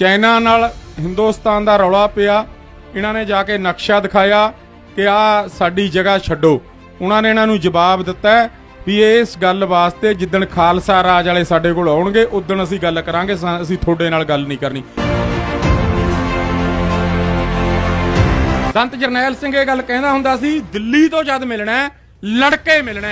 China ਨਾਲ ਹਿੰਦੁਸਤਾਨ ਦਾ ਰੌਲਾ ਪਿਆ। ਇਹਨਾਂ ਨੇ ਜਾ ਕੇ ਨਕਸ਼ਾ ਦਿਖਾਇਆ ਕਿ ਆ ਸਾਡੀ ਜਗ੍ਹਾ ਛੱਡੋ। ਉਹਨਾਂ ਨੇ ਇਹਨਾਂ ਨੂੰ ਜਵਾਬ ਦਿੱਤਾ ਵੀ ਇਸ ਗੱਲ ਵਾਸਤੇ ਜਿੱਦਣ ਖਾਲਸਾ ਰਾਜ ਵਾਲੇ ਸਾਡੇ ਕੋਲ ਆਉਣਗੇ, ਉਦੋਂ ਅਸੀਂ ਗੱਲ ਕਰਾਂਗੇ ਅਸੀਂ ਤੁਹਾਡੇ ਨਾਲ ਗੱਲ ਨਹੀਂ ਕਰਨੀ। ਸੰਤ ਜਰਨੈਲ ਸਿੰਘ ਇਹ ਗੱਲ ਕਹਿੰਦਾ ਹੁੰਦਾ ਸੀ, ਦਿੱਲੀ ਤੋਂ ਜਦ ਮਿਲਣਾ ਲੜਕੇ ਮਿਲਣਾ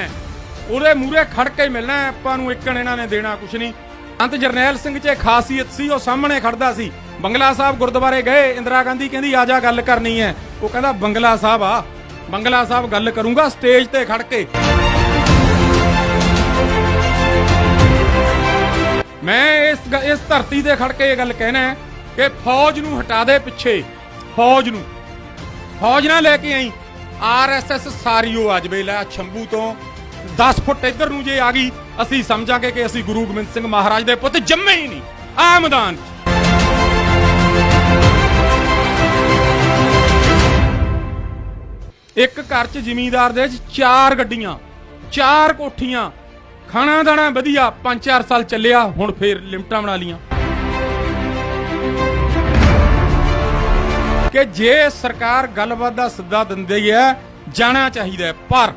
ਉਹਦੇ ਮੂਹਰੇ ਖੜ ਕੇ ਮਿਲਣਾ ਆਪਾਂ ਨੂੰ ਇੱਕਣ ਇਹਨਾਂ ਨੇ ਦੇਣਾ ਕੁਛ ਨਹੀਂ। ਸੰਤ ਜਰਨੈਲ ਸਿੰਘ 'ਚ ਇਹ ਖਾਸੀਅਤ ਸੀ, ਉਹ ਸਾਹਮਣੇ ਖੜਦਾ ਸੀ। ਬੰਗਲਾ ਸਾਹਿਬ ਗੁਰਦੁਆਰੇ ਗਏ, ਇੰਦਰਾ ਗਾਂਧੀ ਕਹਿੰਦੀ, ਆ ਜਾ, ਗੱਲ ਕਰਨੀ ਹੈ। ਉਹ ਕਹਿੰਦਾ, ਬੰਗਲਾ ਸਾਹਿਬ ਆ। ਬੰਗਲਾ ਸਾਹਿਬ ਗੱਲ ਕਰੂੰਗਾ, ਸਟੇਜ ਤੇ ਖੜ ਕੇ। ਮੈਂ ਇਸ ਇਸ ਧਰਤੀ ਤੇ ਖੜ ਕੇ ਇਹ ਗੱਲ ਕਹਿਣਾ ਹੈ ਕਿ ਫੌਜ ਨੂੰ ਹਟਾ ਦੇ ਪਿੱਛੇ। ਫੌਜ ਨੂੰ। ਫੌਜ ਨਾ ਲੈ ਕੇ ਆਈ। ਆਰਐਸਐਸ ਸਾਰੀ ਉਹ ਆ ਜਵੇ ਲੈ ਛੰਬੂ ਤੋਂ। 10 ਫੁੱਟ ਇੱਧਰ ਨੂੰ ਜੇ ਆ ਗਈ ਅਸੀਂ ਸਮਝਾਂਗੇ ਕਿ ਅਸੀਂ ਗੁਰੂ ਗੋਬਿੰਦ ਸਿੰਘ ਮਹਾਰਾਜ ਦੇ ਪੁੱਤ ਜੰਮੇ ਹੀ ਨਹੀਂ। ਆ ਮੈਦਾਨ ਇੱਕ ਘਰ 'ਚ ਜ਼ਿਮੀਂਦਾਰ ਦੇ 'ਚ ਚਾਰ ਗੱਡੀਆਂ ਚਾਰ ਕੋਠੀਆਂ। ਖਾਣਾ ਦਾਣਾ ਵਧੀਆ 5-4 ਸਾਲ ਚੱਲਿਆ ਹੁਣ ਫੇਰ ਲਿਮਟਾਂ ਬਣਾ ਲੀਆਂ। ਕਿ ਜੇ ਸਰਕਾਰ ਗੱਲਬਾਤ ਦਾ ਸੱਦਾ ਦਿੰਦੀ ਹੈ ਜਾਣਾ ਚਾਹੀਦਾ ਹੈ, ਪਰ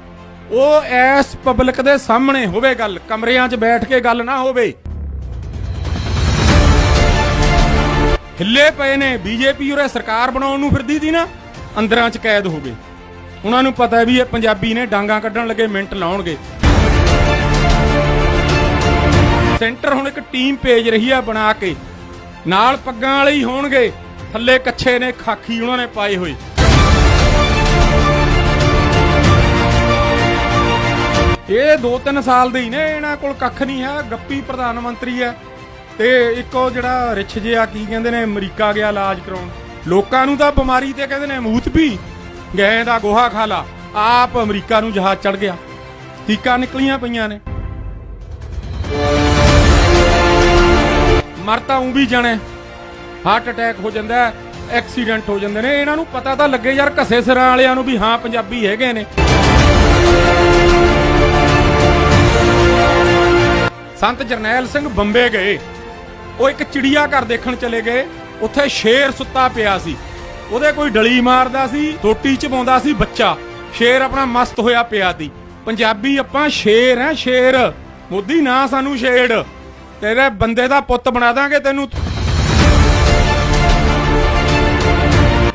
ਉਹ ਐਸ ਪਬਲਿਕ ਦੇ ਸਾਹਮਣੇ ਹੋਵੇ ਗੱਲ, ਕਮਰਿਆਂ 'ਚ ਬੈਠ ਕੇ ਗੱਲ ਨਾ ਹੋਵੇ। ਹਿੱਲੇ ਪਏ ਨੇ ਬੀਜੇਪੀ ਉਰੇ ਸਰਕਾਰ ਬਣਾਉਣ ਨੂੰ ਫਿਰਦੀ ਦੀ ਨਾ, ਅੰਦਰਾਂ 'ਚ ਕੈਦ ਹੋ ਗਏ। ਉਹਨਾਂ ਨੂੰ ਪਤਾ ਹੈ ਵੀ ਇਹ ਪੰਜਾਬੀ ਨੇ ਡਾਂਗਾ ਕੱਢਣ ਲੱਗੇ, ਮਿੰਟ ਲਾਉਣਗੇ। ਸੈਂਟਰ ਹੁਣ ਇੱਕ ਟੀਮ ਭੇਜ ਰਹੀ ਹੈ ਬਣਾ ਕੇ। ਨਾਲ ਪੱਗਾਂ ਵਾਲੇ ਹੀ ਹੋਣਗੇ। ਥੱਲੇ ਕੱਛੇ ਨੇ ਖਾਕੀ ਉਹਨਾਂ ਨੇ ਪਾਏ ਹੋਏ। ਇਹ 2-3 ਸਾਲ ਦੇ ਹੀ ਨੇ, ਇਹਨਾਂ ਕੋਲ ਕੱਖ ਨਹੀਂ ਹੈ ਗੱਪੀ ਪ੍ਰਧਾਨ ਮੰਤਰੀ ਹੈ। ਤੇ ਇੱਕ ਉਹ ਜਿਹੜਾ ਰਿਛ ਜਿਹਾ ਕੀ ਕਹਿੰਦੇ ਨੇ, ਅਮਰੀਕਾ ਗਿਆ ਇਲਾਜ ਕਰਾਉਣ। ਲੋਕਾਂ ਨੂੰ ਤਾਂ ਬਿਮਾਰੀ ਤੇ ਕਹਿੰਦੇ ਨੇ, ਮੂਤ ਵੀ। ਗਏ ਦਾ ਗੋਹਾ ਖਾ ਲਾ, ਆਪ ਅਮਰੀਕਾ ਨੂੰ ਜਹਾਜ਼ ਚੜ ਗਿਆ। ਟੀਕਾ ਨਿਕਲੀਆਂ ਪਈਆਂ ਨੇ। ਮਰਤਾ ਉਂ ਵੀ ਜਾਣੇ। ਹਾਰਟ ਅਟੈਕ ਹੋ ਜਾਂਦਾ ਐਕਸੀਡੈਂਟ ਹੋ ਜਾਂਦੇ ਨੇ। ਇਹਨਾਂ ਨੂੰ ਪਤਾ ਤਾਂ ਲੱਗੇ ਯਾਰ, ਘਸੇ ਸਿਰਾਂ ਵਾਲਿਆਂ ਨੂੰ ਵੀ, ਹਾਂ, ਪੰਜਾਬੀ ਹੈਗੇ ਨੇ। ਸੰਤ ਜਰਨੈਲ ਸਿੰਘ ਬੰਬੇ ਗਏ। ਉਹ ਇੱਕ ਚਿੜੀਆ ਘਰ ਦੇਖਣ ਚਲੇ ਗਏ। ਉੱਥੇ ਸ਼ੇਰ ਸੁੱਤਾ ਪਿਆ ਸੀ। ਉਹਦੇ ਕੋਈ ਡਲੀ ਮਾਰਦਾ ਸੀ ਟੋਟੀ ਚ ਪਾਉਂਦਾ ਸੀ ਬੱਚਾ। ਸ਼ੇਰ ਆਪਣਾ ਮਸਤ ਹੋਇਆ ਪਿਆ ਸੀ। ਪੰਜਾਬੀ ਆਪਾਂ ਸ਼ੇਰ ਹੈ, ਸ਼ੇਰ। ਮੋਦੀ ਨਾ ਸਾਨੂੰ ਛੇੜ। ਤੇਰੇ ਬੰਦੇ ਦਾ ਪੁੱਤ ਬਣਾ ਦਾਂਗੇ ਤੈਨੂੰ।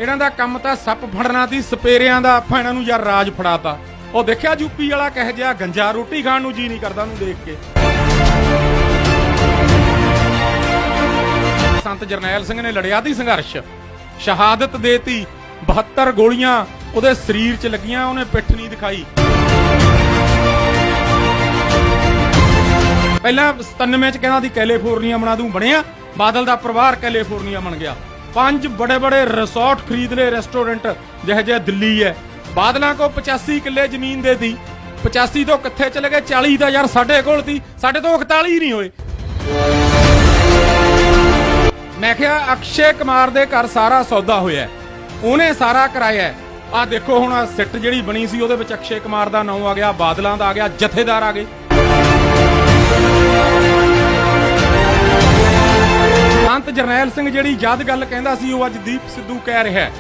ਇਹਨਾਂ ਦਾ ਕੰਮ ਤਾਂ ਸੱਪ ਫੜਨਾ ਸੀ, ਸਪੇਰਿਆਂ ਦਾ। ਆਪਾਂ ਇਹਨਾਂ ਨੂੰ ਯਾਰ ਰਾਜ ਫੜਾਤਾ। ਉਹ ਦੇਖਿਆ ਯੂਪੀ ਵਾਲਾ ਕਹਿ ਜਿਹਾ ਗੰਜਾ। ਰੋਟੀ ਖਾਣ ਨੂੰ ਜੀ ਨਹੀਂ ਕਰਦਾ ਉਹਨੂੰ ਦੇਖ ਕੇ। ਸੰਤ ਜਰਨੈਲ ਸਿੰਘ ਨੇ ਲੜਿਆ ਤੀ ਸੰਘਰਸ਼। ਸ਼ਹਾਦਤ ਦੇਤੀ 72 ਗੋਲੀਆਂ ਉਹਦੇ ਸਰੀਰ 'ਚ ਲੱਗੀਆਂ, ਉਹਨੇ ਪਿੱਠ ਨਹੀਂ ਦਿਖਾਈ। ਪਹਿਲਾਂ 97 ਚ ਕਹਿੰਦਾ ਸੀ, ਕੈਲੀਫੋਰਨੀਆ ਬਣਾ ਦੂੰ, ਬਣਿਆ। ਬਾਦਲ ਦਾ ਪਰਿਵਾਰ ਕੈਲੀਫੋਰਨੀਆ ਬਣ ਗਿਆ। ਪੰਜ ਬੜੇ ਬੜੇ ਰਿਸੋਰਟ ਖਰੀਦ ਲਏ, ਰੈਸਟੋਰੈਂਟ, ਜਿਹੇ ਜਿਹੇ ਦਿੱਲੀ ਹੈ। ਬਾਦਲਾਂ ਕੋ 85 ਕਿੱਲੇ ਜ਼ਮੀਨ ਦੇ ਦੀ 85 ਤੋਂ ਕਿੱਥੇ ਚਲੇ ਗਏ 40 ਦਾ ਯਾਰ ਸਾਡੇ ਕੋਲ ਸੀ ਸਾਡੇ ਤੋਂ 41 ਹੀ ਨਹੀਂ ਹੋਏ। ਮੈਂ ਕਿਹਾ, ਅਕਸ਼ੇ ਕੁਮਾਰ ਦੇ ਘਰ ਸਾਰਾ ਸੌਦਾ ਹੋਇਆ ਉਹਨੇ ਸਾਰਾ ਕਰਾਇਆ ਆ ਦੇਖੋ ਹੁਣ ਸਿੱਟ ਜਿਹੜੀ ਬਣੀ ਸੀ, ਉਹਦੇ ਵਿੱਚ ਅਕਸ਼ੇ ਕੁਮਾਰ ਦਾ ਨਾਮ ਆ ਗਿਆ, ਬਾਦਲਾਂ ਦਾ ਆ ਗਿਆ, ਜਥੇਦਾਰ ਆ ਗਏ। ਸੰਤ ਜਰਨੈਲ ਸਿੰਘ ਜਿਹੜੀ ਜਦ ਗੱਲ ਕਹਿੰਦਾ ਸੀ, ਉਹ ਅੱਜ ਦੀਪ ਸਿੱਧੂ ਕਹਿ ਰਿਹਾ ਹੈ।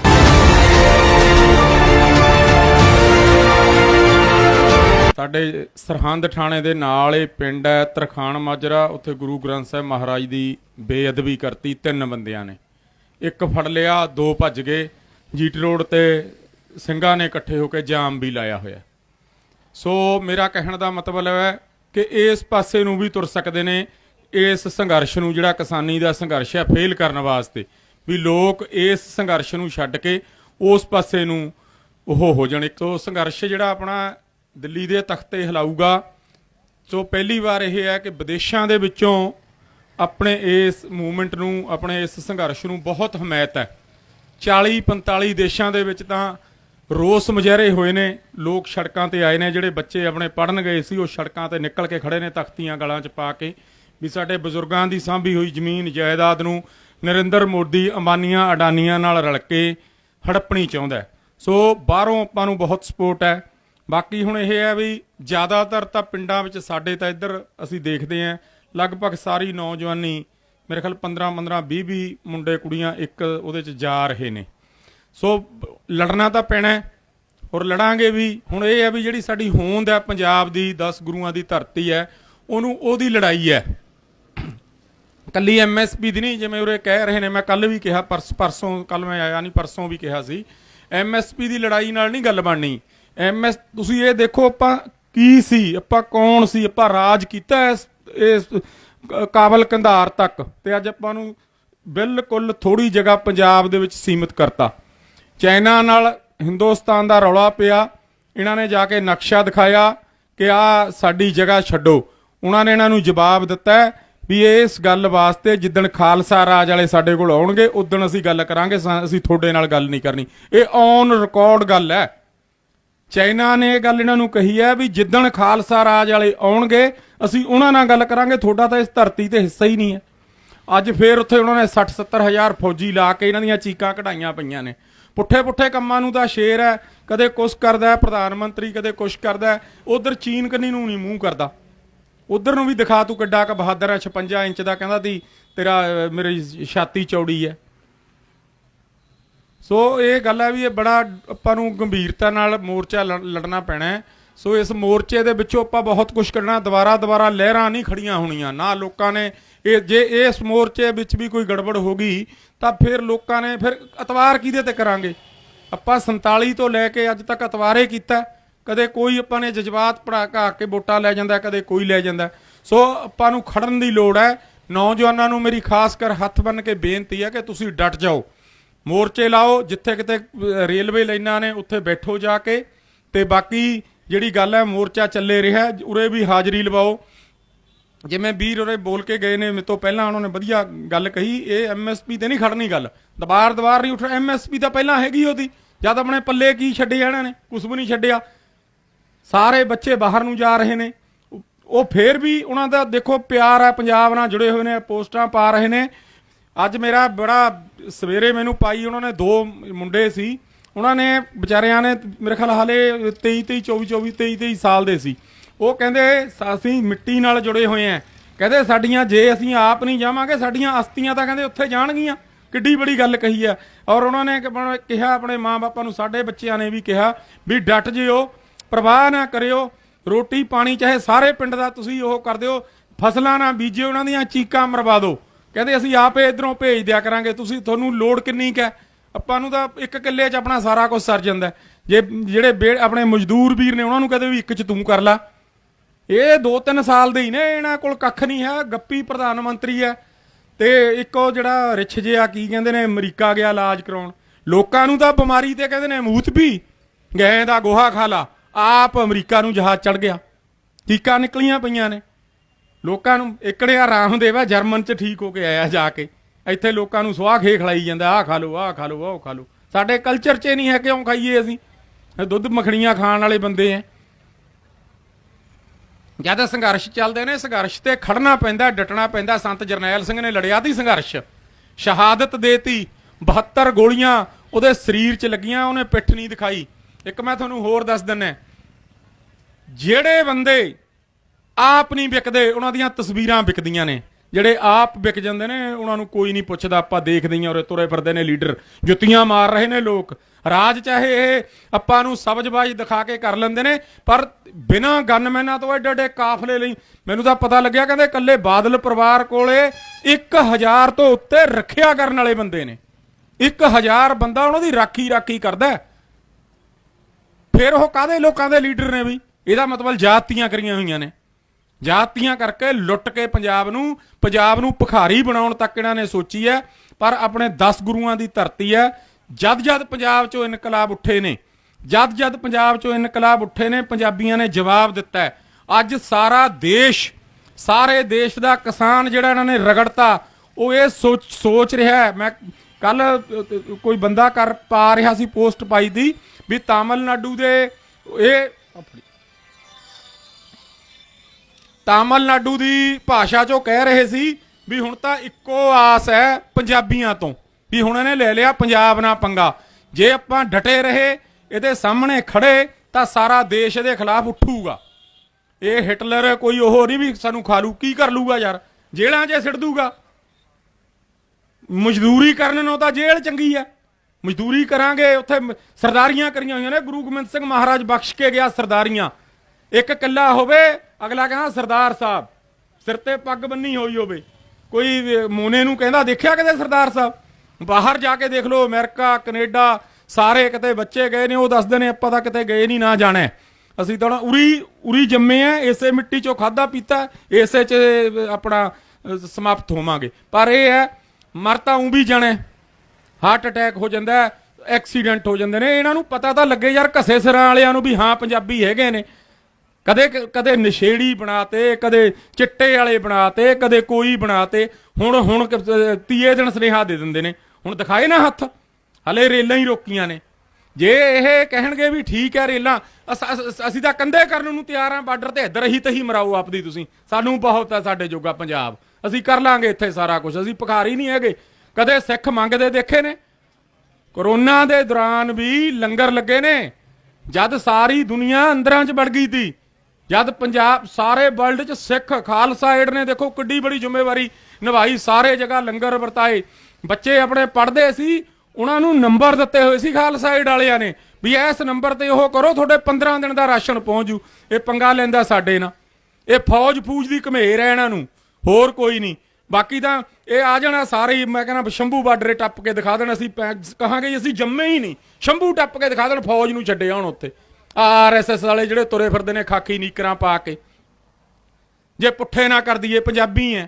ਸਾਡੇ ਸਰਹੰਦ ਥਾਣੇ ਦੇ ਨਾਲ ਇਹ ਪਿੰਡ ਹੈ, ਤਰਖਾਣ ਮਾਜਰਾ, ਉੱਥੇ ਗੁਰੂ ਗ੍ਰੰਥ ਸਾਹਿਬ ਮਹਾਰਾਜ ਦੀ ਬੇਅਦਬੀ ਕਰਤੀ, ਤਿੰਨ ਬੰਦਿਆਂ ਨੇ। ਇੱਕ ਫੜ ਲਿਆ, ਦੋ ਭੱਜ ਗਏ, ਜੀਟ ਰੋਡ ਤੇ ਸਿੰਘਾਂ ਨੇ ਇਕੱਠੇ ਹੋ ਕੇ ਜਾਮ ਵੀ ਲਾਇਆ ਹੋਇਆ। ਸੋ ਮੇਰਾ ਕਹਿਣ ਦਾ ਮਤਲਬ ਹੈ ਕਿ ਇਸ ਪਾਸੇ ਨੂੰ ਵੀ ਤੁਰ ਸਕਦੇ ਨੇ, ਇਸ ਸੰਘਰਸ਼ ਨੂੰ, ਜਿਹੜਾ ਕਿਸਾਨੀ ਦਾ ਸੰਘਰਸ਼ ਹੈ ਫੇਲ ਕਰਨ ਵਾਸਤੇ, ਵੀ ਲੋਕ ਇਸ ਸੰਘਰਸ਼ ਨੂੰ ਛੱਡ ਕੇ ਉਸ ਪਾਸੇ ਨੂੰ ਉਹ ਹੋ ਜਾਣ। ਤੋਂ ਸੰਘਰਸ਼ ਜਿਹੜਾ ਆਪਣਾ ਦਿੱਲੀ ਦੇ ਤਖਤੇ ਹਿਲਾਊਗਾ। ਸੋ ਪਹਿਲੀ ਵਾਰ ਇਹ ਹੈ ਕਿ ਵਿਦੇਸ਼ਾਂ ਦੇ ਵਿੱਚੋਂ ਆਪਣੇ ਇਸ ਮੂਵਮੈਂਟ ਨੂੰ, ਆਪਣੇ ਇਸ ਸੰਘਰਸ਼ ਨੂੰ ਬਹੁਤ ਹਮਾਇਤ ਹੈ। 40 45 ਦੇਸ਼ਾਂ ਦੇ ਵਿੱਚ ਤਾਂ ਰੋਸ ਮੁਜ਼ਾਹਰੇ ਹੋਏ ਨੇ। ਲੋਕ ਸੜਕਾਂ ਤੇ ਆਏ ਨੇ, ਜਿਹੜੇ ਬੱਚੇ ਆਪਣੇ ਪੜਨ ਗਏ ਸੀ, ਉਹ ਸੜਕਾਂ ਤੇ ਨਿਕਲ ਕੇ ਖੜੇ ਨੇ ਤਖਤੀਆਂ ਗਲਾਂ 'ਚ ਪਾ ਕੇ। ਵੀ ਸਾਡੇ ਬਜ਼ੁਰਗਾਂ ਦੀ ਸਾਂਭੀ ਹੋਈ ਜ਼ਮੀਨ, ਜਾਇਦਾਦ ਨੂੰ ਨਰਿੰਦਰ ਮੋਦੀ ਅੰਬਾਨੀਆਂ ਅਡਾਨੀਆਂ ਨਾਲ ਰਲ ਕੇ ਹੜੱਪਣੀ ਚਾਹੁੰਦਾ ਸੋ ਬਾਹਰੋਂ ਆਪਾਂ ਨੂੰ ਬਹੁਤ ਸਪੋਰਟ ਹੈ। ਬਾਕੀ ਹੁਣ ਇਹ ਹੈ ਵੀ ਜ਼ਿਆਦਾਤਰ ਤਾਂ ਪਿੰਡਾਂ ਵਿੱਚ ਸਾਡੇ ਤਾਂ ਇੱਧਰ ਅਸੀਂ ਦੇਖਦੇ ਆਂ ਲਗਭਗ ਸਾਰੀ ਨੌਜਵਾਨੀ, ਮੇਰੇ ਖਿਆਲ 15 15 20 20 ਮੁੰਡੇ ਕੁੜੀਆਂ ਇੱਕ ਉਹਦੇ ਚ ਜਾ ਰਹੇ ਨੇ। ਸੋ ਲੜਨਾ ਤਾਂ ਪੈਣਾ ਔਰ ਲੜਾਂਗੇ ਵੀ। ਹੁਣ ਇਹ ਹੈ ਵੀ ਜਿਹੜੀ ਸਾਡੀ ਹੋਂਦ ਹੈ ਪੰਜਾਬ ਦੀ 10 ਗੁਰੂਆਂ ਦੀ ਧਰਤੀ ਹੈ, ਉਹਨੂੰ ਉਹਦੀ ਲੜਾਈ ਹੈ। ਕੱਲੀ ਐਮਐਸਪੀ ਦੀ ਨਹੀਂ, ਜਿਵੇਂ ਉਰੇ ਕਹਿ ਰਹੇ ਨੇ, ਮੈਂ ਕੱਲ ਵੀ ਕਿਹਾ, ਪਰਸ, ਪਰਸੋਂ, ਕੱਲ ਮੈਂ ਆਇਆ ਨਹੀਂ, ਪਰਸੋਂ ਵੀ ਕਿਹਾ ਸੀ। ਐਮਐਸਪੀ ਦੀ ਲੜਾਈ ਨਾਲ ਨਹੀਂ ਗੱਲ ਬਣਨੀ। ਐਮਐਸ ਤੁਸੀਂ ਇਹ ਦੇਖੋ ਆਪਾਂ ਕੀ ਸੀ, ਆਪਾਂ ਕੌਣ ਸੀ, ਆਪਾਂ ਰਾਜ ਕੀਤਾ ਇਸ ਇਸ ਕਾਬਲ ਕੰਧਾਰ ਤੱਕ ਤੇ ਅੱਜ ਆਪਾਂ ਨੂੰ ਬਿਲਕੁਲ ਥੋੜੀ ਜਗ੍ਹਾ ਪੰਜਾਬ ਦੇ ਵਿੱਚ ਸੀਮਿਤ ਕਰਤਾ। ਚਾਈਨਾ ਨਾਲ ਹਿੰਦੁਸਤਾਨ ਦਾ ਰੌਲਾ ਪਿਆ, ਇਹਨਾਂ ਨੇ ਜਾ ਕੇ ਨਕਸ਼ਾ ਦਿਖਾਇਆ ਕਿ ਆ ਸਾਡੀ ਜਗ੍ਹਾ ਛੱਡੋ। ਉਹਨਾਂ ਨੇ ਇਹਨਾਂ ਨੂੰ ਜਵਾਬ ਦਿੱਤਾ ਵੀ ਇਸ ਗੱਲ ਵਾਸਤੇ ਜਿੱਦਣ ਖਾਲਸਾ ਰਾਜ ਵਾਲੇ ਸਾਡੇ ਕੋਲ ਆਉਣਗੇ ਉਦੋਂ ਅਸੀਂ ਗੱਲ ਕਰਾਂਗੇ ਅਸੀਂ ਤੁਹਾਡੇ ਨਾਲ ਗੱਲ ਨਹੀਂ ਕਰਨੀ। ਇਹ ਔਨ ਰਿਕਾਰਡ ਗੱਲ ਹੈ। ਚਾਈਨਾ ਨੇ ਇਹ ਗੱਲ ਇਹਨਾਂ ਨੂੰ ਕਹੀ ਹੈ ਵੀ ਜਿੱਦਣ ਖਾਲਸਾ ਰਾਜ ਵਾਲੇ ਆਉਣਗੇ, ਅਸੀਂ ਉਹਨਾਂ ਨਾਲ ਗੱਲ ਕਰਾਂਗੇ, ਤੁਹਾਡਾ ਤਾਂ ਇਸ ਧਰਤੀ ਤੇ ਹਿੱਸਾ ਹੀ ਨਹੀਂ ਹੈ। ਅੱਜ ਫੇਰ ਉੱਥੇ ਉਹਨਾਂ ਨੇ 60 70 ਹਜ਼ਾਰ ਫੌਜੀ ਲਾ ਕੇ ਇਹਨਾਂ ਦੀਆਂ ਚੀਕਾਂ ਕਢਾਈਆਂ ਪਈਆਂ ਨੇ। ਪੁੱਠੇ ਪੁੱਠੇ ਕੰਮਾਂ ਨੂੰ ਤਾਂ ਸ਼ੇਰ ਹੈ, ਕਦੇ ਕੁਛ ਕਰਦਾ ਹੈ, ਪ੍ਰਧਾਨ ਮੰਤਰੀ ਕਦੇ ਕੁਛ ਕਰਦਾ ਹੈ, ਉਧਰ ਚੀਨ ਕੰਨੀ ਨੂੰ ਨਹੀਂ ਮੂੰਹ ਕਰਦਾ। ਉਧਰ ਨੂੰ ਵੀ ਦਿਖਾ ਤੂੰ ਕਿੱਡਾ ਕ ਬਹਾਦਰ ਹੈ 56 ਇੰਚ ਦਾ, ਕਹਿੰਦਾ ਤੀ ਤੇਰਾ ਮੇਰੀ ਛਾਤੀ ਚੌੜੀ ਹੈ। ਸੋ ਇਹ ਗੱਲ ਹੈ ਵੀ ਇਹ ਬੜਾ ਆਪਾਂ ਨੂੰ ਗੰਭੀਰਤਾ ਨਾਲ ਮੋਰਚਾ ਲੜ- ਲੜਨਾ ਪੈਣਾ ਹੈ। ਸੋ ਇਸ ਮੋਰਚੇ ਦੇ ਵਿੱਚੋਂ ਆਪਾਂ ਬਹੁਤ ਕੁਝ ਕਰਨਾ ਦੁਬਾਰਾ ਦੁਬਾਰਾ ਲਹਿਰਾਂ ਨਹੀਂ ਖੜੀਆਂ ਹੋਣੀਆਂ। ਨਾ ਲੋਕਾਂ ਨੇ ਇਹ, ਜੇ ਇਸ ਮੋਰਚੇ ਵਿੱਚ ਵੀ ਕੋਈ ਗੜਬੜ ਹੋ ਗਈ, ਤਾਂ ਫਿਰ ਲੋਕਾਂ ਨੇ ਫਿਰ ਅਤਵਾਰ ਕਿਹਦੇ ਤੇ ਕਰਾਂਗੇ? ਆਪਾਂ 47 ਤੋਂ ਲੈ ਕੇ ਅੱਜ ਤੱਕ ਅਤਵਾਰੇ ਕੀਤਾ। ਕਦੇ ਕੋਈ ਆਪਾਂ ਨੇ ਜਜ਼ਬਾਤ ਪੜਾ ਘਾ ਕੇ ਵੋਟਾਂ ਲੈ ਜਾਂਦਾ, ਕਦੇ ਕੋਈ ਲੈ ਜਾਂਦਾ। ਸੋ ਆਪਾਂ ਨੂੰ ਖੜਨ ਦੀ ਲੋੜ ਹੈ। ਨੌਜਵਾਨਾਂ ਨੂੰ ਮੇਰੀ ਖਾਸ ਕਰ ਹੱਥ ਬੰਨ ਕੇ ਬੇਨਤੀ ਹੈ ਕਿ ਤੁਸੀਂ ਡਟ ਜਾਓ। ਮੋਰਚੇ ਲਾਓ, ਜਿੱਥੇ ਕਿਤੇ ਰੇਲਵੇ ਲਾਈਨਾਂ ਨੇ, ਉੱਥੇ ਬੈਠੋ ਜਾ ਕੇ। ਤੇ ਬਾਕੀ ਜਿਹੜੀ ਗੱਲ ਹੈ, ਮੋਰਚਾ ਚੱਲੇ ਰਿਹਾ, ਉਰੇ ਵੀ ਹਾਜ਼ਰੀ ਲਵਾਓ। ਜਿਵੇਂ ਵੀਰ ਉਰੇ ਬੋਲ ਕੇ ਗਏ ਨੇ, ਮੇਰੇ ਤੋਂ ਪਹਿਲਾਂ ਉਹਨਾਂ ਨੇ ਵਧੀਆ ਗੱਲ ਕਹੀ, ਇਹ ਐਮਐਸਪੀ ਤੇ ਨਹੀਂ ਖੜਨੀ ਗੱਲ। ਦਬਾਰ ਦਬਾਰ ਨਹੀਂ ਉੱਠ ਐਮਐਸਪੀ ਤਾਂ ਪਹਿਲਾਂ ਹੈਗੀ ਉਹਦੀ। ਜਦ ਆਪਣੇ ਪੱਲੇ ਕੀ ਛੱਡਿਆ ਇਹਨਾਂ ਨੇ ਕੁਝ ਵੀ ਨਹੀਂ ਛੱਡਿਆ। ਸਾਰੇ ਬੱਚੇ ਬਾਹਰ ਨੂੰ ਜਾ ਰਹੇ ਨੇ। ਉਹ- ਉਹ ਫੇਰ ਵੀ ਉਹਨਾਂ ਦਾ ਦੇਖੋ, ਪਿਆਰ ਹੈ ਪੰਜਾਬ ਨਾਲ ਜੁੜੇ ਹੋਏ ਨੇ, ਪੋਸਟਾਂ ਪਾ ਰਹੇ ਨੇ। ਅੱਜ ਮੇਰਾ ਬੜਾ ਸਵੇਰੇ ਮੈਨੂੰ ਪਾਈ ਉਹਨਾਂ ਨੇ ਦੋ ਮੁੰਡੇ ਸੀ। ਉਹਨਾਂ ਨੇ ਵਿਚਾਰਿਆਂ ਨੇ ਮੇਰੇ ਖਿਆਲ ਹਾਲੇ 23 23 24 24 23 23 ਸਾਲ ਦੇ ਸੀ। ਉਹ ਕਹਿੰਦੇ, ਅਸੀਂ ਮਿੱਟੀ ਨਾਲ ਜੁੜੇ ਹੋਏ ਆਂ। ਕਹਿੰਦੇ, ਸਾਡੀਆਂ ਜੇ ਅਸੀਂ ਆਪ ਨਹੀਂ ਜਾਵਾਂਗੇ, ਸਾਡੀਆਂ ਅਸਤੀਆਂ ਤਾਂ ਕਹਿੰਦੇ ਉੱਥੇ ਜਾਣਗੀਆਂ। ਕਿੱਡੀ ਬੜੀ ਗੱਲ ਕਹੀ ਆ। ਔਰ ਉਹਨਾਂ ਨੇ ਕਿਹਾ, ਆਪਣੇ ਮਾਂ-ਬਾਪਾਂ ਨੂੰ, ਸਾਡੇ ਬੱਚਿਆਂ ਨੇ ਵੀ ਕਿਹਾ ਵੀ ਡਟ ਜਿਓ, ਪ੍ਰਵਾਹ ਨਾ ਕਰਿਓ, ਰੋਟੀ ਪਾਣੀ ਚਾਹੇ ਸਾਰੇ ਪਿੰਡ ਦਾ ਤੁਸੀਂ ਉਹ ਕਰ ਦਿਓ, ਫਸਲਾਂ ਨਾ ਬੀਜਿਓ, ਉਹਨਾਂ ਦੀਆਂ ਚੀਕਾਂ ਮਰਵਾ ਦਿਓ। ਕਹਿੰਦੇ ਅਸੀਂ ਆਪੇ ਇਧਰੋਂ ਭੇਜ ਦਿਆ ਕਰਾਂਗੇ, ਤੁਸੀਂ ਤੁਹਾਨੂੰ ਲੋੜ ਕਿੰਨੀ ਕੁ ਹੈ? ਆਪਾਂ ਨੂੰ ਤਾਂ ਇੱਕ ਕਿੱਲੇ 'ਚ ਆਪਣਾ ਸਾਰਾ ਕੁਝ ਸਰ ਜਾਂਦਾ ਜੇ ਜਿਹੜੇ ਬੇ- ਆਪਣੇ ਮਜ਼ਦੂਰ ਵੀਰ ਨੇ ਉਹਨਾਂ ਨੂੰ ਕਹਦੇ ਵੀ ਇੱਕ 'ਚ ਤੂੰ ਕਰ ਲਾ। ਇਹ 2-3 ਸਾਲ ਦੇ ਹੀ ਨੇ, ਇਹਨਾਂ ਕੋਲ ਕੱਖ ਨਹੀਂ ਹੈ, ਗੱਪੀ ਪ੍ਰਧਾਨ ਮੰਤਰੀ ਹੈ। ਤੇ ਇੱਕ ਉਹ ਜਿਹੜਾ ਰਿਛ ਜਿਹਾ ਕੀ ਕਹਿੰਦੇ ਨੇ, ਅਮਰੀਕਾ ਗਿਆ ਇਲਾਜ ਕਰਾਉਣ। ਲੋਕਾਂ ਨੂੰ ਤਾਂ ਬਿਮਾਰੀ ਤੇ ਕਹਿੰਦੇ ਨੇ ਮੂਤ ਵੀ ਗਏ ਦਾ ਗੋਹਾ ਖਾ ਲਾ। ਆਪ ਅਮਰੀਕਾ ਨੂੰ ਜਹਾਜ਼ ਚੜ ਗਿਆ। ਟੀਕਾ ਨਿਕਲੀਆਂ ਪਈਆਂ ਨੇ। ਲੋਕਾਂ ਨੂੰ ਇਕੜਿਆ ਰਾਮਦੇਵ ਆ, ਜਰਮਨ ਚ ਠੀਕ ਹੋ ਕੇ ਆਇਆ ਜਾ ਕੇ। ਇੱਥੇ ਲੋਕਾਂ ਨੂੰ ਸੁਆਹ ਖੇ ਖਲਾਈ ਜਾਂਦਾ, ਆਹ ਖਾ ਲਓ, ਆਹ ਖਾ ਲਓ, ਉਹ ਖਾ ਲਓ। ਸਾਡੇ ਕਲਚਰ 'ਚ ਇਹ ਨਹੀਂ ਹੈ ਕਿਉਂ ਖਾਈਏ ਅਸੀਂ? ਦੁੱਧ ਮੱਖਣੀਆਂ ਖਾਣ ਵਾਲੇ ਬੰਦੇ ਐ। ਜਦ ਸੰਘਰਸ਼ ਚੱਲਦੇ ਨੇ, ਸੰਘਰਸ਼ ਤੇ ਖੜਨਾ ਪੈਂਦਾ, ਡਟਣਾ ਪੈਂਦਾ। ਸੰਤ ਜਰਨੈਲ ਸਿੰਘ ਨੇ ਲੜਿਆ ਤੀ ਸੰਘਰਸ਼। ਸ਼ਹਾਦਤ ਦੇਤੀ 72 ਗੋਲੀਆਂ ਉਹਦੇ ਸਰੀਰ 'ਚ ਲੱਗੀਆਂ, ਉਹਨੇ ਪਿੱਠ ਨਹੀਂ ਦਿਖਾਈ। ਇੱਕ ਮੈਂ ਤੁਹਾਨੂੰ ਹੋਰ ਦੱਸ ਦਿੰਨਾ। ਜਿਹੜੇ ਬੰਦੇ ਆਪ ਨਹੀਂ ਵਿਕਦੇ, ਉਹਨਾਂ ਦੀਆਂ ਤਸਵੀਰਾਂ ਵਿਕਦੀਆਂ ਨੇ। ਜਿਹੜੇ ਆਪ ਵਿਕ ਜਾਂਦੇ ਨੇ, ਉਹਨਾਂ ਨੂੰ ਕੋਈ ਨਹੀਂ ਪੁੱਛਦਾ, ਆਪਾਂ ਦੇਖਦੇ ਹਾਂ ਔਰ ਤੁਰੇ ਫਿਰਦੇ ਨੇ ਲੀਡਰ। ਜੁੱਤੀਆਂ ਮਾਰ ਰਹੇ ਨੇ ਲੋਕ। ਰਾਜ ਚਾਹੇ ਇਹ ਆਪਾਂ ਨੂੰ ਸਬਜ਼ਬਾਜ਼ ਦਿਖਾ ਕੇ ਕਰ ਲੈਂਦੇ ਨੇ, ਪਰ ਬਿਨਾਂ ਗਨਮੈਨਾਂ ਤੋਂ ਐਡੇ ਐਡੇ ਕਾਫਲੇ ਲਈ ਮੈਨੂੰ ਤਾਂ ਪਤਾ ਲੱਗਿਆ, ਕਹਿੰਦੇ ਇਕੱਲੇ ਬਾਦਲ ਪਰਿਵਾਰ ਕੋਲੇ 1000 ਤੋਂ ਉੱਤੇ ਰੱਖਿਆ ਕਰਨ ਵਾਲੇ ਬੰਦੇ ਨੇ। 1000 ਬੰਦਾ ਉਹਨਾਂ ਦੀ ਰਾਖੀ ਰਾਖੀ ਕਰਦਾ ਫਿਰ ਉਹ ਕਾਦੇ ਲੋਕਾਂ ਦੇ ਲੀਡਰ ਨੇ ਵੀ? ਇਹਦਾ ਮਤਲਬ ਜਾਤੀਆਂ ਕਰੀਆਂ ਹੋਈਆਂ ਨੇ। ਜਾਤੀਆਂ ਕਰਕੇ ਲੁੱਟ ਕੇ ਪੰਜਾਬ ਨੂੰ ਪੰਜਾਬ ਨੂੰ ਭਿਖਾਰੀ ਬਣਾਉਣ ਤੱਕ ਇਹਨਾਂ ਨੇ ਸੋਚੀ ਹੈ, ਪਰ ਆਪਣੇ 10 ਗੁਰੂਆਂ ਦੀ ਧਰਤੀ ਹੈ। ਜਦ ਜਦ ਪੰਜਾਬ ਚੋਂ ਇਨਕਲਾਬ ਉੱਠੇ ਨੇ, ਜਦ ਜਦ ਪੰਜਾਬ ਚੋਂ ਇਨਕਲਾਬ ਉੱਠੇ ਨੇ, ਪੰਜਾਬੀਆਂ ਨੇ ਜਵਾਬ ਦਿੱਤਾ ਹੈ, ਅੱਜ ਸਾਰਾ ਦੇਸ਼, ਸਾਰੇ ਦੇਸ਼ ਦਾ ਕਿਸਾਨ ਜਿਹੜਾ ਇਹਨਾਂ ਨੇ ਰਗੜਤਾ, ਉਹ ਇਹ ਸੋਚ ਸੋਚ ਰਿਹਾ ਹੈ। ਮੈਂ ਕੱਲ ਕੋਈ ਬੰਦਾ ਕਰ ਪਾ ਰਿਹਾ ਸੀ ਪੋਸਟ ਪਾਈ ਦੀ ਵੀ ਤਾਮਿਲਨਾਡੂ ਦੇ ਇਹ ਤਾਮਿਲਨਾਡੂ ਦੀ ਭਾਸ਼ਾ ਚੋਂ ਕਹਿ ਰਹੇ ਸੀ ਵੀ ਹੁਣ ਤਾਂ ਇੱਕੋ ਆਸ ਹੈ ਪੰਜਾਬੀਆਂ ਤੋਂ, ਵੀ ਹੁਣ ਇਹਨੇ ਲੈ ਲਿਆ ਪੰਜਾਬ ਨਾਲ ਪੰਗਾ। ਜੇ ਆਪਾਂ ਡਟੇ ਰਹੇ, ਇਹਦੇ ਸਾਹਮਣੇ ਖੜੇ, ਤਾਂ ਸਾਰਾ ਦੇਸ਼ ਇਹਦੇ ਖਿਲਾਫ ਉੱਠੂਗਾ। ਇਹ ਹਿਟਲਰ ਕੋਈ ਉਹ ਨਹੀਂ ਵੀ ਸਾਨੂੰ ਖਾ ਲੂ ਕੀ ਕਰ ਲੂਗਾ ਯਾਰ? ਜੇਲ੍ਹਾਂ 'ਚ ਸਿੱਟ ਦੂਗਾ। ਮਜ਼ਦੂਰੀ ਕਰਨ ਨੂੰ ਤਾਂ ਜੇਲ੍ਹ ਚੰਗੀ ਆ ਮਜ਼ਦੂਰੀ ਕਰਾਂਗੇ, ਉੱਥੇ ਸਰਦਾਰੀਆਂ ਕਰੀਆਂ ਹੋਈਆਂ ਨੇ, ਗੁਰੂ ਗੋਬਿੰਦ ਸਿੰਘ ਮਹਾਰਾਜ ਬਖਸ਼ ਕੇ ਗਿਆ ਸਰਦਾਰੀਆਂ। ਇੱਕ ਕੱਲਾ ਹੋਵੇ ਅਗਲਾ ਕਹਿੰਦਾ, ਸਰਦਾਰ ਸਾਹਿਬ, ਸਿਰ ਤੇ ਪੱਗ ਬੰਨੀ ਹੋਈ ਹੋਵੇ। ਕੋਈ ਮੋਨੇ ਨੂੰ ਕਹਿੰਦਾ, ਦੇਖਿਆ ਕਦੇ ਸਰਦਾਰ ਸਾਹਿਬ? ਬਾਹਰ ਜਾ ਕੇ ਦੇਖ ਲਓ, ਅਮਰੀਕਾ, ਕੈਨੇਡਾ, ਸਾਰੇ ਕਿਤੇ ਬੱਚੇ ਗਏ ਨੇ, ਉਹ ਦੱਸਦੇ ਨੇ, ਆਪਾਂ ਤਾਂ ਕਿਤੇ ਗਏ ਨਹੀਂ, ਨਾ ਜਾਣਾ ਅਸੀਂ ਤਾਂ ਉਰੀ ਉਰੀ ਜੰਮੇ ਆ ਇਸੇ ਮਿੱਟੀ ਚੋਂ ਖਾਦਾ ਪੀਤਾ, ਇਸੇ ਚ ਆਪਣਾ ਸਮਾਪਤ ਹੋਵਾਂਗੇ। ਪਰ ਇਹ ਹੈ, ਮਰ ਤਾਂ ਉਂ ਵੀ ਜਾਣਾ ਹਾਰਟ ਅਟੈਕ ਹੋ ਜਾਂਦਾ ਐਕਸੀਡੈਂਟ ਹੋ ਜਾਂਦੇ ਨੇ, ਇਹਨਾਂ ਨੂੰ ਪਤਾ ਤਾਂ ਲੱਗੇ ਯਾਰ, ਘਸੇ ਸਿਰਾਂ ਵਾਲਿਆਂ ਨੂੰ ਵੀ, ਹਾਂ, ਪੰਜਾਬੀ ਹੈਗੇ ਨੇ। ਕਦੇ ਕਦੇ ਨਸ਼ੇੜੀ ਬਣਾਤੇ, ਕਦੇ ਚਿੱਟੇ ਵਾਲੇ ਬਣਾਤੇ, ਕਦੇ ਕੋਈ ਬਣਾਤੇ। ਹੁਣ ਹੁਣ ਤੀਏ ਦਿਨ ਸੁਨੇਹਾ ਦੇ ਦਿੰਦੇ ਨੇ। ਹੁਣ ਦਿਖਾਏ ਨਾ ਹੱਥ। ਹਲੇ ਰੇਲਾਂ ਹੀ ਰੋਕੀਆਂ ਨੇ। ਜੇ ਇਹ ਕਹਿਣਗੇ ਵੀ ਠੀਕ ਹੈ ਰੇਲਾਂ, ਅਸੀਂ ਤਾਂ ਕੰਧੇ ਕਰਨ ਨੂੰ ਤਿਆਰ ਆ ਬਾਰਡਰ ਤੇ ਇੱਧਰ ਹੀ ਤਹੀ ਮਰਾਓ ਆਪਦੀ ਤੁਸੀਂ। ਸਾਨੂੰ ਬਹੁਤ ਹੈ ਸਾਡੇ ਜੋਗਾ ਪੰਜਾਬ। ਅਸੀਂ ਕਰ ਲਾਂਗੇ ਇੱਥੇ ਸਾਰਾ ਕੁਝ ਅਸੀਂ ਭਿਖਾਰੀ ਨਹੀਂ ਹੈਗੇ। ਕਦੇ ਸਿੱਖ ਮੰਗਦੇ ਦੇਖੇ ਨੇ। ਕਰੋਨਾ ਦੇ ਦੌਰਾਨ ਵੀ ਲੰਗਰ ਲੱਗੇ ਨੇ। ਜਦ ਸਾਰੀ ਦੁਨੀਆ ਅੰਦਰਾਂ 'ਚ ਵੜ ਗਈ ਸੀ। ਜਦ ਪੰਜਾਬ ਸਾਰੇ ਵਰਲਡ 'ਚ ਸਿੱਖ ਖਾਲਸਾ ਏਡ ਨੇ ਦੇਖੋ ਕਿੱਡੀ ਬੜੀ ਜ਼ਿੰਮੇਵਾਰੀ ਨਿਭਾਈ, ਸਾਰੇ ਜਗ੍ਹਾ ਲੰਗਰ ਵਰਤਾਏ। ਬੱਚੇ ਆਪਣੇ ਪੜ੍ਹਦੇ ਸੀ, ਉਹਨਾਂ ਨੂੰ ਨੰਬਰ ਦਿੱਤੇ ਹੋਏ ਸੀ ਖਾਲਸਾ ਏਡ ਵਾਲਿਆਂ ਨੇ ਵੀ ਇਸ ਨੰਬਰ ਤੇ ਉਹ ਕਰੋ, ਤੁਹਾਡੇ 15 ਦਿਨ ਦਾ ਰਾਸ਼ਨ ਪਹੁੰਚ ਜੂ। ਇਹ ਪੰਗਾ ਲੈਂਦਾ ਸਾਡੇ ਨਾਲ। ਇਹ ਫੌਜ ਫੂਜ ਦੀ ਘਮੇਰ ਹੈ ਇਹਨਾਂ ਨੂੰ, ਹੋਰ ਕੋਈ ਨਹੀਂ। ਬਾਕੀ ਤਾਂ ਇਹ ਆ ਜਾਣਾ ਸਾਰੇ ਹੀ, ਮੈਂ ਕਹਿੰਦਾ ਸ਼ੰਭੂ ਬਾਰਡਰ ਟੱਪ ਕੇ ਦਿਖਾ ਦੇਣ, ਅਸੀਂ ਪੈ- ਕਹਾਂਗੇ ਅਸੀਂ ਜੰਮੇ ਹੀ ਨਹੀਂ। ਸ਼ੰਭੂ ਟੱਪ ਕੇ ਦਿਖਾ ਦੇਣ, ਫੌਜ ਨੂੰ ਛੱਡੇ ਆਉਣ ਉੱਥੇ। ਆਰਐਸਐਸ ਵਾਲੇ ਜਿਹੜੇ ਤੁਰੇ ਫਿਰਦੇ ਨੇ ਖਾਕੀ ਨੀਕਰਾਂ ਪਾ ਕੇ। ਜੇ ਪੁੱਠੇ ਨਾ ਕਰ ਦਈਏ, ਪੰਜਾਬੀ ਐ।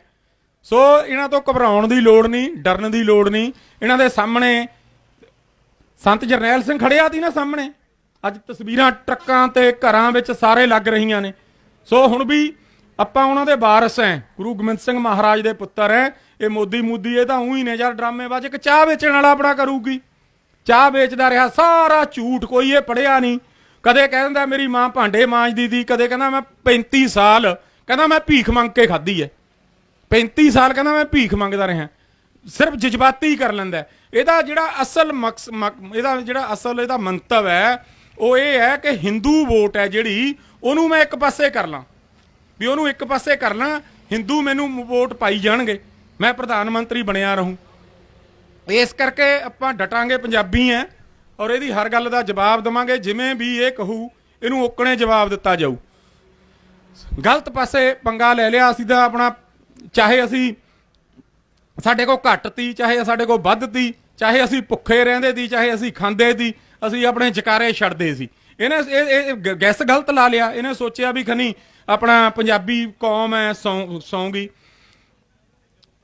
ਸੋ ਇਹਨਾਂ ਤੋਂ ਘਬਰਾਉਣ ਦੀ ਲੋੜ ਨਹੀਂ, ਡਰਨ ਦੀ ਲੋੜ ਨਹੀਂ। ਇਹਨਾਂ ਦੇ ਸਾਹਮਣੇ ਸੰਤ ਜਰਨੈਲ ਸਿੰਘ ਖੜਿਆ ਸੀ ਨਾ ਸਾਹਮਣੇ। ਅੱਜ ਤਸਵੀਰਾਂ ਟਰੱਕਾਂ ਤੇ ਘਰਾਂ ਵਿੱਚ ਸਾਰੇ ਲੱਗ ਰਹੀਆਂ ਨੇ। ਸੋ ਹੁਣ ਵੀ ਆਪਾਂ ਉਹਨਾਂ ਦੇ ਵਾਰਸ ਐ। ਗੁਰੂ ਗੋਬਿੰਦ ਸਿੰਘ ਮਹਾਰਾਜ ਦੇ ਪੁੱਤਰ ਐ। ਇਹ ਮੋਦੀ ਮੂਦੀ, ਇਹ ਤਾਂ ਉਹੀ ਨੇ ਯਾਰ ਡਰਾਮੇਬਾਜ਼। ਇੱਕ ਚਾਹ ਵੇਚਣ ਵਾਲਾ ਆਪਣਾ ਕਰੂਗੀ। ਚਾਹ ਵੇਚਦਾ ਰਿਹਾ, ਸਾਰਾ ਝੂਠ ਕੋਈ ਇਹ ਪੜਿਆ ਨਹੀਂ। ਕਦੇ ਕਹਿ ਦਿੰਦਾ ਮੇਰੀ ਮਾਂ ਭਾਂਡੇ ਮਾਂਜਦੀ ਸੀ ਕਦੇ ਕਹਿੰਦਾ ਮੈਂ 35 ਸਾਲ, ਕਹਿੰਦਾ ਮੈਂ ਭੀਖ ਮੰਗ ਕੇ ਖਾਧੀ ਹੈ 35 ਸਾਲ ਕਹਿੰਦਾ ਮੈਂ ਭੀਖ ਮੰਗਦਾ ਰਿਹਾ। ਸਿਰਫ ਜਜ਼ਬਾਤੀ ਕਰ ਲੈਂਦਾ। ਇਹਦਾ ਜਿਹੜਾ ਅਸਲ ਮਕਸ, ਮਕ- ਇਹਦਾ ਜਿਹੜਾ ਅਸਲ ਇਹਦਾ ਮੰਤਵ ਹੈ ਉਹ ਇਹ ਹੈ ਕਿ ਹਿੰਦੂ ਵੋਟ ਹੈ ਜਿਹੜੀ, ਉਹਨੂੰ ਮੈਂ ਇੱਕ ਪਾਸੇ ਕਰ ਲਾਂ। ਵੀ ਉਹਨੂੰ ਇੱਕ ਪਾਸੇ ਕਰ ਲਾਂ ਹਿੰਦੂ ਮੈਨੂੰ ਵੋਟ ਪਾਈ ਜਾਣਗੇ। ਮੈਂ ਪ੍ਰਧਾਨ ਮੰਤਰੀ ਬਣਿਆ ਰਹੂੰ। ਇਸ ਕਰਕੇ ਆਪਾਂ ਡਟਾਂਗੇ ਪੰਜਾਬੀ ਐ। ਔਰ ਇਹਦੀ ਹਰ ਗੱਲ ਦਾ ਜਵਾਬ ਦਵਾਂਗੇ, ਜਿਵੇਂ ਵੀ ਇਹ ਕਹੂ, ਇਹਨੂੰ ਓਕਣੇ ਜਵਾਬ ਦਿੱਤਾ ਜਾਊ। ਗਲਤ ਪਾਸੇ ਪੰਗਾ ਲੈ ਲਿਆ ਅਸੀਂ ਤਾਂ ਆਪਣਾ, ਚਾਹੇ ਅਸੀਂ ਸਾਡੇ ਕੋਲ ਘੱਟ ਤੀ, ਚਾਹੇ ਸਾਡੇ ਕੋਲ ਵੱਧ ਤੀ, ਚਾਹੇ ਅਸੀਂ ਭੁੱਖੇ ਰਹਿੰਦੇ ਤੀ, ਚਾਹੇ ਅਸੀਂ ਖਾਂਦੇ ਤੀ, ਅਸੀਂ ਆਪਣੇ ਜਕਾਰੇ ਛੱਡਦੇ ਸੀ। ਇਹਨੇ ਇਹ ਇਹ ਗੈਸ ਗਲਤ ਲਾ ਲਿਆ। ਇਹਨੇ ਸੋਚਿਆ ਵੀ ਖਨੀ ਆਪਣਾ ਪੰਜਾਬੀ ਕੌਮ ਹੈ ਸੌਂ ਸੌਂਗੀ।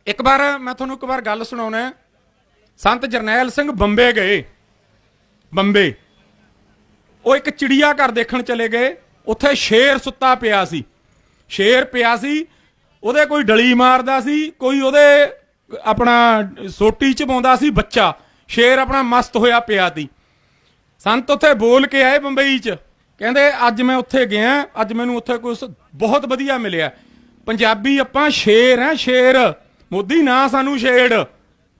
ਇੱਕ ਵਾਰ ਮੈਂ ਤੁਹਾਨੂੰ ਇੱਕ ਵਾਰ ਗੱਲ ਸੁਣਾਉਣਾ ਸੰਤ ਜਰਨੈਲ ਸਿੰਘ ਬੰਬੇ ਗਏ। ਬੰਬੇ। ਉਹ ਇੱਕ ਚਿੜੀਆ ਘਰ ਦੇਖਣ ਚਲੇ ਗਏ। ਉੱਥੇ ਸ਼ੇਰ ਸੁੱਤਾ ਪਿਆ ਸੀ। ਸ਼ੇਰ ਪਿਆ ਸੀ। ਉਹਦੇ ਕੋਈ ਡਲੀ ਮਾਰਦਾ ਸੀ, ਕੋਈ ਉਹਦੇ ਆਪਣਾ ਸੋਟੀ ਚ ਪਾਉਂਦਾ ਸੀ ਬੱਚਾ। ਸ਼ੇਰ ਆਪਣਾ ਮਸਤ ਹੋਇਆ ਪਿਆ ਸੀ। ਸੰਤ ਉੱਥੇ ਬੋਲ ਕੇ ਆਏ ਬੰਬਈ ਚ। ਕਹਿੰਦੇ, ਅੱਜ ਮੈਂ ਉੱਥੇ ਗਿਆ, ਅੱਜ ਮੈਨੂੰ ਉੱਥੇ ਕੁਝ ਬਹੁਤ ਵਧੀਆ ਮਿਲਿਆ। ਪੰਜਾਬੀ ਆਪਾਂ ਸ਼ੇਰ ਹੈ, ਸ਼ੇਰ। ਮੋਦੀ ਨਾ ਸਾਨੂੰ ਛੇੜ।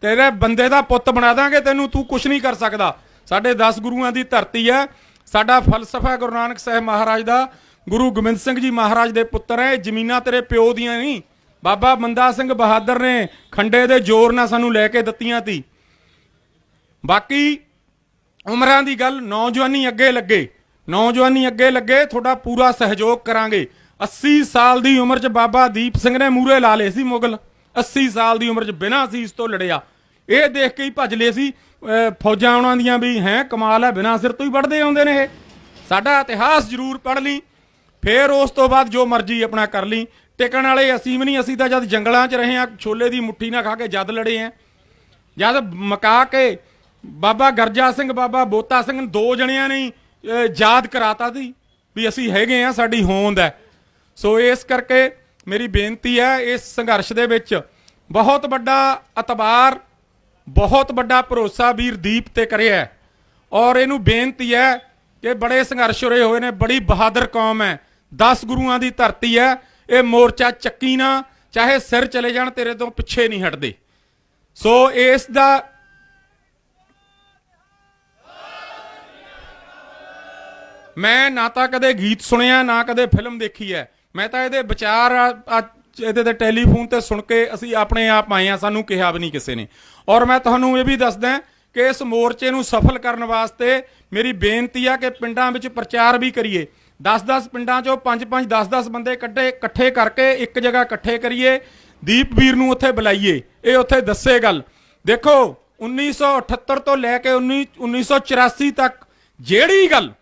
ਤੇਰੇ ਬੰਦੇ ਦਾ ਪੁੱਤ ਬਣਾ ਦਾਂਗੇ, ਤੈਨੂੰ ਤੂੰ ਕੁਝ ਨਹੀਂ ਕਰ ਸਕਦਾ। ਸਾਡੇ 10 ਗੁਰੂਆਂ ਦੀ ਧਰਤੀ ਹੈ। ਸਾਡਾ ਫਲਸਫਾ ਗੁਰੂ ਨਾਨਕ ਸਾਹਿਬ ਮਹਾਰਾਜ ਦਾ। ਗੁਰੂ ਗੋਬਿੰਦ ਸਿੰਘ ਜੀ ਮਹਾਰਾਜ ਦੇ ਪੁੱਤਰ ਹੈ। ਜ਼ਮੀਨਾਂ ਤੇਰੇ ਪਿਓ ਦੀਆਂ ਨਹੀਂ। ਬਾਬਾ ਬੰਦਾ ਸਿੰਘ ਬਹਾਦਰ ਨੇ ਖੰਡੇ ਦੇ ਜ਼ੋਰ ਨਾਲ ਸਾਨੂੰ ਲੈ ਕੇ ਦਿੱਤੀਆਂ ਤੀ। ਬਾਕੀ ਉਮਰਾਂ ਦੀ ਗੱਲ ਨੌਜਵਾਨੀ ਅੱਗੇ ਲੱਗੇ। ਨੌਜਵਾਨੀ ਅੱਗੇ ਲੱਗੇ, ਤੁਹਾਡਾ ਪੂਰਾ ਸਹਿਯੋਗ ਕਰਾਂਗੇ। 80 ਸਾਲ ਦੀ ਉਮਰ 'ਚ ਬਾਬਾ ਦੀਪ ਸਿੰਘ ਨੇ ਮੂਰੇ ਲਾ ਲਏ ਸੀ ਮੁਗਲ। 80 ਸਾਲ ਦੀ ਉਮਰ 'ਚ ਬਿਨਾਂ ਸੀਸ ਤੋਂ ਲੜਿਆ। ਇਹ ਦੇਖ ਕੇ ਹੀ ਭੱਜ ਲਏ ਸੀ। ਫੌਜਾਂ ਉਹਨਾਂ ਦੀਆਂ ਵੀ ਹੈ ਕਮਾਲ ਹੈ ਬਿਨਾਂ ਸਿਰ ਤੋਂ ਹੀ ਵੱਢਦੇ ਆਉਂਦੇ ਨੇ ਇਹ। ਸਾਡਾ ਇਤਿਹਾਸ ਜ਼ਰੂਰ ਪੜ੍ਹ ਲਈ ਫੇਰ ਉਸ ਤੋਂ ਬਾਅਦ ਜੋ ਮਰਜ਼ੀ ਆਪਣਾ ਕਰ ਲਈ। ਟਿਕਣ ਵਾਲੇ ਅਸੀਂ ਵੀ ਨਹੀਂ ਅਸੀਂ ਤਾਂ ਜਦ ਜੰਗਲਾਂ 'ਚ ਰਹੇ ਆ ਛੋਲੇ ਦੀ ਮੁੱਠੀ ਨਾ ਖਾ ਕੇ ਜਦ ਲੜੇ ਆ ਜਦ ਮਕਾ ਕੇ ਬਾਬਾ ਗਰਜਾ ਸਿੰਘ ਬਾਬਾ ਬੋਤਾ ਸਿੰਘ ਦੋ ਜਣਿਆਂ ਨੇ ਹੀ, ਅਹ, ਯਾਦ ਕਰਾਤਾ ਸੀ ਵੀ ਅਸੀਂ ਹੈਗੇ ਆ ਸਾਡੀ ਹੋਂਦ ਹੈ। ਸੋ ਇਸ ਕਰਕੇ ਮੇਰੀ ਬੇਨਤੀ ਹੈ ਇਸ ਸੰਘਰਸ਼ ਦੇ ਵਿੱਚ ਬਹੁਤ ਵੱਡਾ ਅਤਬਾਰ ਬਹੁਤ ਵੱਡਾ ਭਰੋਸਾ ਵੀਰਦੀਪ ਤੇ ਕਰਿਆ ਹੈ। ਔਰ ਇਹਨੂੰ ਬੇਨਤੀ ਹੈ ਕਿ ਬੜੇ ਸੰਘਰਸ਼ ਹੋਏ ਹੋਏ ਨੇ, ਬੜੀ ਬਹਾਦਰ ਕੌਮ ਹੈ। 10 ਗੁਰੂਆਂ ਦੀ ਧਰਤੀ ਹੈ। ਇਹ ਮੋਰਚਾ ਚੱਕੀ ਨਾ, ਚਾਹੇ ਸਿਰ ਚਲੇ ਜਾਣ, ਤੇਰੇ ਤੋਂ ਪਿੱਛੇ ਨਹੀਂ ਹਟਦੇ। ਸੋ ਇਸ ਦਾ ਮੈਂ ਨਾ ਤਾਂ ਕਦੇ ਗੀਤ ਸੁਣਿਆ, ਨਾ ਕਦੇ ਫਿਲਮ ਦੇਖੀ ਹੈ। ਮੈਂ ਤਾਂ ਇਹਦੇ ਵਿਚਾਰ ਇਹਦੇ ਤੇ ਟੈਲੀਫੋਨ ਤੇ ਸੁਣ ਕੇ ਅਸੀਂ ਆਪਣੇ ਆਪ ਆਏ ਆ ਸਾਨੂੰ ਕਿਹਾ ਵੀ ਨਹੀਂ ਕਿਸੇ ਨੇ। ਔਰ ਮੈਂ ਤੁਹਾਨੂੰ ਇਹ ਵੀ ਦੱਸਦਾ ਕਿ ਇਸ ਮੋਰਚੇ ਨੂੰ ਸਫਲ ਕਰਨ ਵਾਸਤੇ ਮੇਰੀ ਬੇਨਤੀ ਆ ਕਿ ਪਿੰਡਾਂ ਵਿੱਚ ਪ੍ਰਚਾਰ ਵੀ ਕਰੀਏ। 10-10 ਪਿੰਡਾਂ ਚੋਂ 5-5 10-10 ਬੰਦੇ ਕੱਢੇ, ਇਕੱਠੇ ਕਰਕੇ ਇੱਕ ਜਗ੍ਹਾ ਇਕੱਠੇ ਕਰੀਏ। ਦੀਪ ਵੀਰ ਨੂੰ ਉੱਥੇ ਬੁਲਾਈਏ। ਇਹ ਉੱਥੇ ਦੱਸੇ ਗੱਲ। ਦੇਖੋ 1978 ਤੋਂ ਲੈ ਕੇ 19 1984 ਤੱਕ ਜਿਹੜੀ ਗੱਲ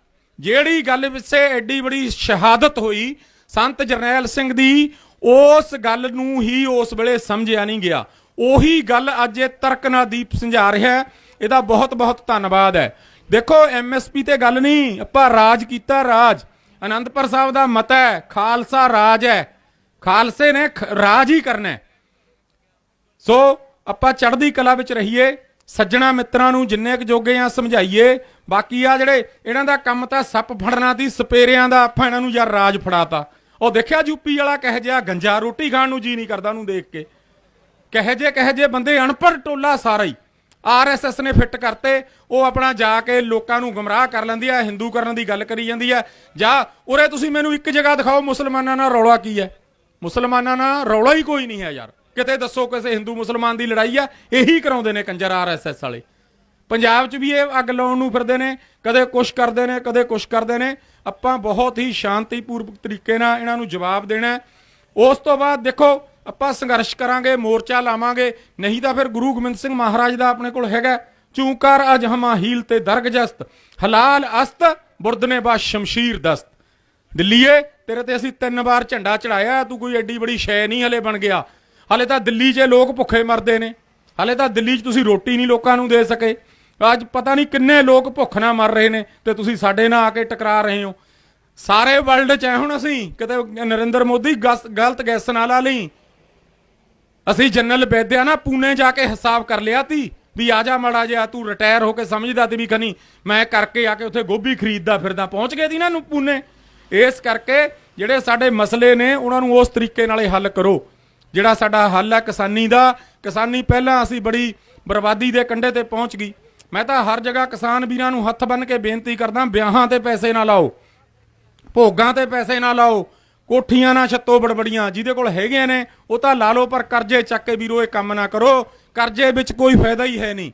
ਜਿਹੜੀ ਗੱਲ ਵਿੱਚੇ ਐਡੀ ਬੜੀ ਸ਼ਹਾਦਤ ਹੋਈ ਸੰਤ ਜਰਨੈਲ ਸਿੰਘ ਦੀ ਉਸ ਗੱਲ ਨੂੰ ਹੀ ਉਸ ਵੇਲੇ ਸਮਝਿਆ ਨਹੀਂ ਗਿਆ। ਉਹੀ ਗੱਲ ਅੱਜ ਇਹ ਤਰਕ ਨਾਲ ਦੀਪ ਸਮਝਾ ਰਿਹਾ ਹੈ। ਇਹਦਾ ਬਹੁਤ ਬਹੁਤ ਧੰਨਵਾਦ ਹੈ। ਦੇਖੋ ਐਮਐਸਪੀ ਤੇ ਗੱਲ ਨਹੀਂ, ਆਪਾਂ ਰਾਜ ਕੀਤਾ ਰਾਜ। ਅਨੰਦਪੁਰ ਸਾਹਿਬ ਦਾ ਮਤ ਹੈ, ਖਾਲਸਾ ਰਾਜ ਹੈ। ਖਾਲਸੇ ਨੇ ਖ- ਰਾਜ ਹੀ ਕਰਨਾ ਸੋ, ਆਪਾਂ ਚੜ੍ਹਦੀ ਕਲਾ ਵਿੱਚ ਰਹੀਏ, ਸੱਜਣਾ ਮਿੱਤਰਾਂ ਨੂੰ ਜਿੰਨੇ ਕੁ ਜੋਗੇ ਆ ਸਮਝਾਈਏ। ਬਾਕੀ ਆ ਜਿਹੜੇ, ਇਹਨਾਂ ਦਾ ਕੰਮ ਤਾਂ ਸੱਪ ਫੜਨਾ ਦੀ ਸਪੇਰਿਆਂ ਦਾ ਆਪਾਂ ਇਹਨਾਂ ਨੂੰ ਯਾਰ ਰਾਜ ਫੜਾਤਾ। ਉਹ ਦੇਖਿਆ ਯੂਪੀ ਵਾਲਾ ਕਹੇ ਜਿਹਾ ਗੰਜਾ, ਰੋਟੀ ਖਾਣ ਨੂੰ ਜੀ ਨਹੀਂ ਕਰਦਾ ਉਹਨੂੰ ਦੇਖ ਕੇ। ਕਹੇ ਜੇ ਕਹੇ ਜੇ ਬੰਦੇ ਅਨਪੜ੍ਹ ਟੋਲਾ ਸਾਰਾ ਹੀ। ਆਰਐਸਐਸ ਨੇ ਫਿੱਟ ਕਰਤੇ, ਉਹ ਆਪਣਾ ਜਾ ਕੇ ਲੋਕਾਂ ਨੂੰ ਗਮਰਾਹ ਕਰ ਲੈਂਦੀ ਆ, ਹਿੰਦੂ ਕਰਨ ਦੀ ਗੱਲ ਕਰੀ ਜਾਂਦੀ ਆ। ਜਾਂ, ਉਰੇ ਤੁਸੀਂ ਮੈਨੂੰ ਇੱਕ ਜਗ੍ਹਾ ਦਿਖਾਓ, ਮੁਸਲਮਾਨਾਂ ਨਾਲ ਰੌਲਾ ਕੀ ਹੈ? ਮੁਸਲਮਾਨਾਂ ਨਾਲ ਰੌਲਾ ਹੀ ਕੋਈ ਨਹੀਂ ਹੈ ਯਾਰ। ਕਿਤੇ ਦੱਸੋ ਕਿਸੇ ਹਿੰਦੂ ਮੁਸਲਮਾਨ ਦੀ ਲੜਾਈ ਆ, ਇਹੀ ਕਰਾਉਂਦੇ ਨੇ ਕੰਜਰ ਆਰਐਸਐਸ ਵਾਲੇ। ਪੰਜਾਬ 'ਚ ਵੀ ਇਹ ਅੱਗ ਲਾਉਣ ਨੂੰ ਫਿਰਦੇ ਨੇ, ਕਦੇ ਕੁਛ ਕਰਦੇ ਨੇ, ਕਦੇ ਕੁਛ ਕਰਦੇ ਨੇ। ਆਪਾਂ ਬਹੁਤ ਹੀ ਸ਼ਾਂਤੀਪੂਰਵਕ ਤਰੀਕੇ ਨਾਲ ਇਹਨਾਂ ਨੂੰ ਜਵਾਬ ਦੇਣਾ ਉਸ ਤੋਂ ਬਾਅਦ ਦੇਖੋ, ਆਪਾਂ ਸੰਘਰਸ਼ ਕਰਾਂਗੇ, ਮੋਰਚਾ ਲਾਵਾਂਗੇ, ਨਹੀਂ ਤਾਂ ਫਿਰ ਗੁਰੂ ਗੋਬਿੰਦ ਸਿੰਘ ਮਹਾਰਾਜ ਦਾ ਆਪਣੇ ਕੋਲ ਹੈਗਾ। ਚੂਕਰ ਅਜ ਹਮਾ ਹੀਲ ਤੇ ਦਰਗਜਸਤ ਹਲਾਲ ਅਸਤ ਬੁਰਦਨੇ ਬਾ ਸ਼ਮਸ਼ੀਰ ਦਸਤ। ਦਿੱਲੀਏ, ਤੇਰੇ ਤੇ ਅਸੀਂ ਤਿੰਨ ਵਾਰ ਝੰਡਾ ਚੜਾਇਆ, ਤੂੰ ਕੋਈ ਐਡੀ ਬੜੀ ਸ਼ੈ ਨਹੀਂ ਹਲੇ ਬਣ ਗਿਆ। ਹਲੇ ਤਾਂ ਦਿੱਲੀ 'ਚ ਲੋਕ ਭੁੱਖੇ ਮਰਦੇ ਨੇ। ਹਲੇ ਤਾਂ ਦਿੱਲੀ 'ਚ ਤੁਸੀਂ ਰੋਟੀ ਨਹੀਂ ਲੋਕਾਂ ਨੂੰ ਦੇ ਸਕੇ। ਅੱਜ ਪਤਾ ਨਹੀਂ ਕਿੰਨੇ ਲੋਕ ਭੁੱਖ ਨਾਲ ਮਰ ਰਹੇ ਨੇ ਤੇ ਤੁਸੀਂ ਸਾਡੇ ਨਾਲ ਆ ਕੇ ਟਕਰਾ ਰਹੇ ਹੋ। ਸਾਰੇ ਵਰਲਡ 'ਚ ਐ ਹੁਣ ਅਸੀਂ, ਕਿਤੇ ਨਰਿੰਦਰ ਮੋਦੀ ਗਲਤ ਗੈਸ ਨਾ ਲਾ ਲਈ। ਅਸੀਂ ਜਨਰਲ ਬੈਦਿਆ ਨਾ, ਪੂਨੇ ਜਾ ਕੇ ਹਿਸਾਬ ਕਰ ਲਿਆ ਤੀ ਵੀ ਆ ਜਾ ਮੜਾ ਜਿਹਾ, ਤੂੰ ਰਿਟਾਇਰ ਹੋ ਕੇ ਸਮਝਦਾ ਤੇ ਵੀ ਖਨੀ, ਮੈਂ ਕਰਕੇ ਆ ਕੇ ਉੱਥੇ ਗੋਭੀ ਖਰੀਦਦਾ ਫਿਰਦਾ, ਪਹੁੰਚ ਗਏ ਦੀ ਨਾ ਨੂੰ ਪੂਨੇ। ਇਸ ਕਰਕੇ ਜਿਹੜੇ ਸਾਡੇ ਮਸਲੇ ਨੇ, ਉਹਨਾਂ ਨੂੰ ਉਸ ਤਰੀਕੇ ਨਾਲੇ ਹੱਲ ਕਰੋ। ਜਿਹੜਾ ਸਾਡਾ ਹੱਲ ਹੈ ਕਿਸਾਨੀ ਦਾ, ਕਿਸਾਨੀ ਪਹਿਲਾਂ ਅਸੀਂ ਬੜੀ ਬਰਬਾਦੀ ਦੇ ਕੰਢੇ ਤੇ ਪਹੁੰਚ ਗਈ। ਮੈਂ ਤਾਂ ਹਰ ਜਗ੍ਹਾ ਕਿਸਾਨ ਵੀਰਾਂ ਨੂੰ ਹੱਥ ਬੰਨ ਕੇ ਬੇਨਤੀ ਕਰਦਾ, ਵਿਆਹਾਂ ਤੇ ਪੈਸੇ ਨਾ ਲਾਓ, ਭੋਗਾਂ ਤੇ ਪੈਸੇ ਨਾ ਲਾਓ, ਕੋਠੀਆਂ ਨਾ ਛੱਤੋ ਬੜਬੜੀਆਂ, ਜਿਹਦੇ ਕੋਲ ਹੈਗੇ ਨੇ, ਉਹ ਤਾਂ ਲਾ ਲਓ, ਪਰ ਕਰਜ਼ੇ ਚੱਕ ਕੇ ਵੀਰੋ, ਇਹ ਕੰਮ ਨਾ ਕਰੋ। ਕਰਜ਼ੇ ਵਿੱਚ ਕੋਈ ਫਾਇਦਾ ਹੀ ਹੈ ਨਹੀਂ।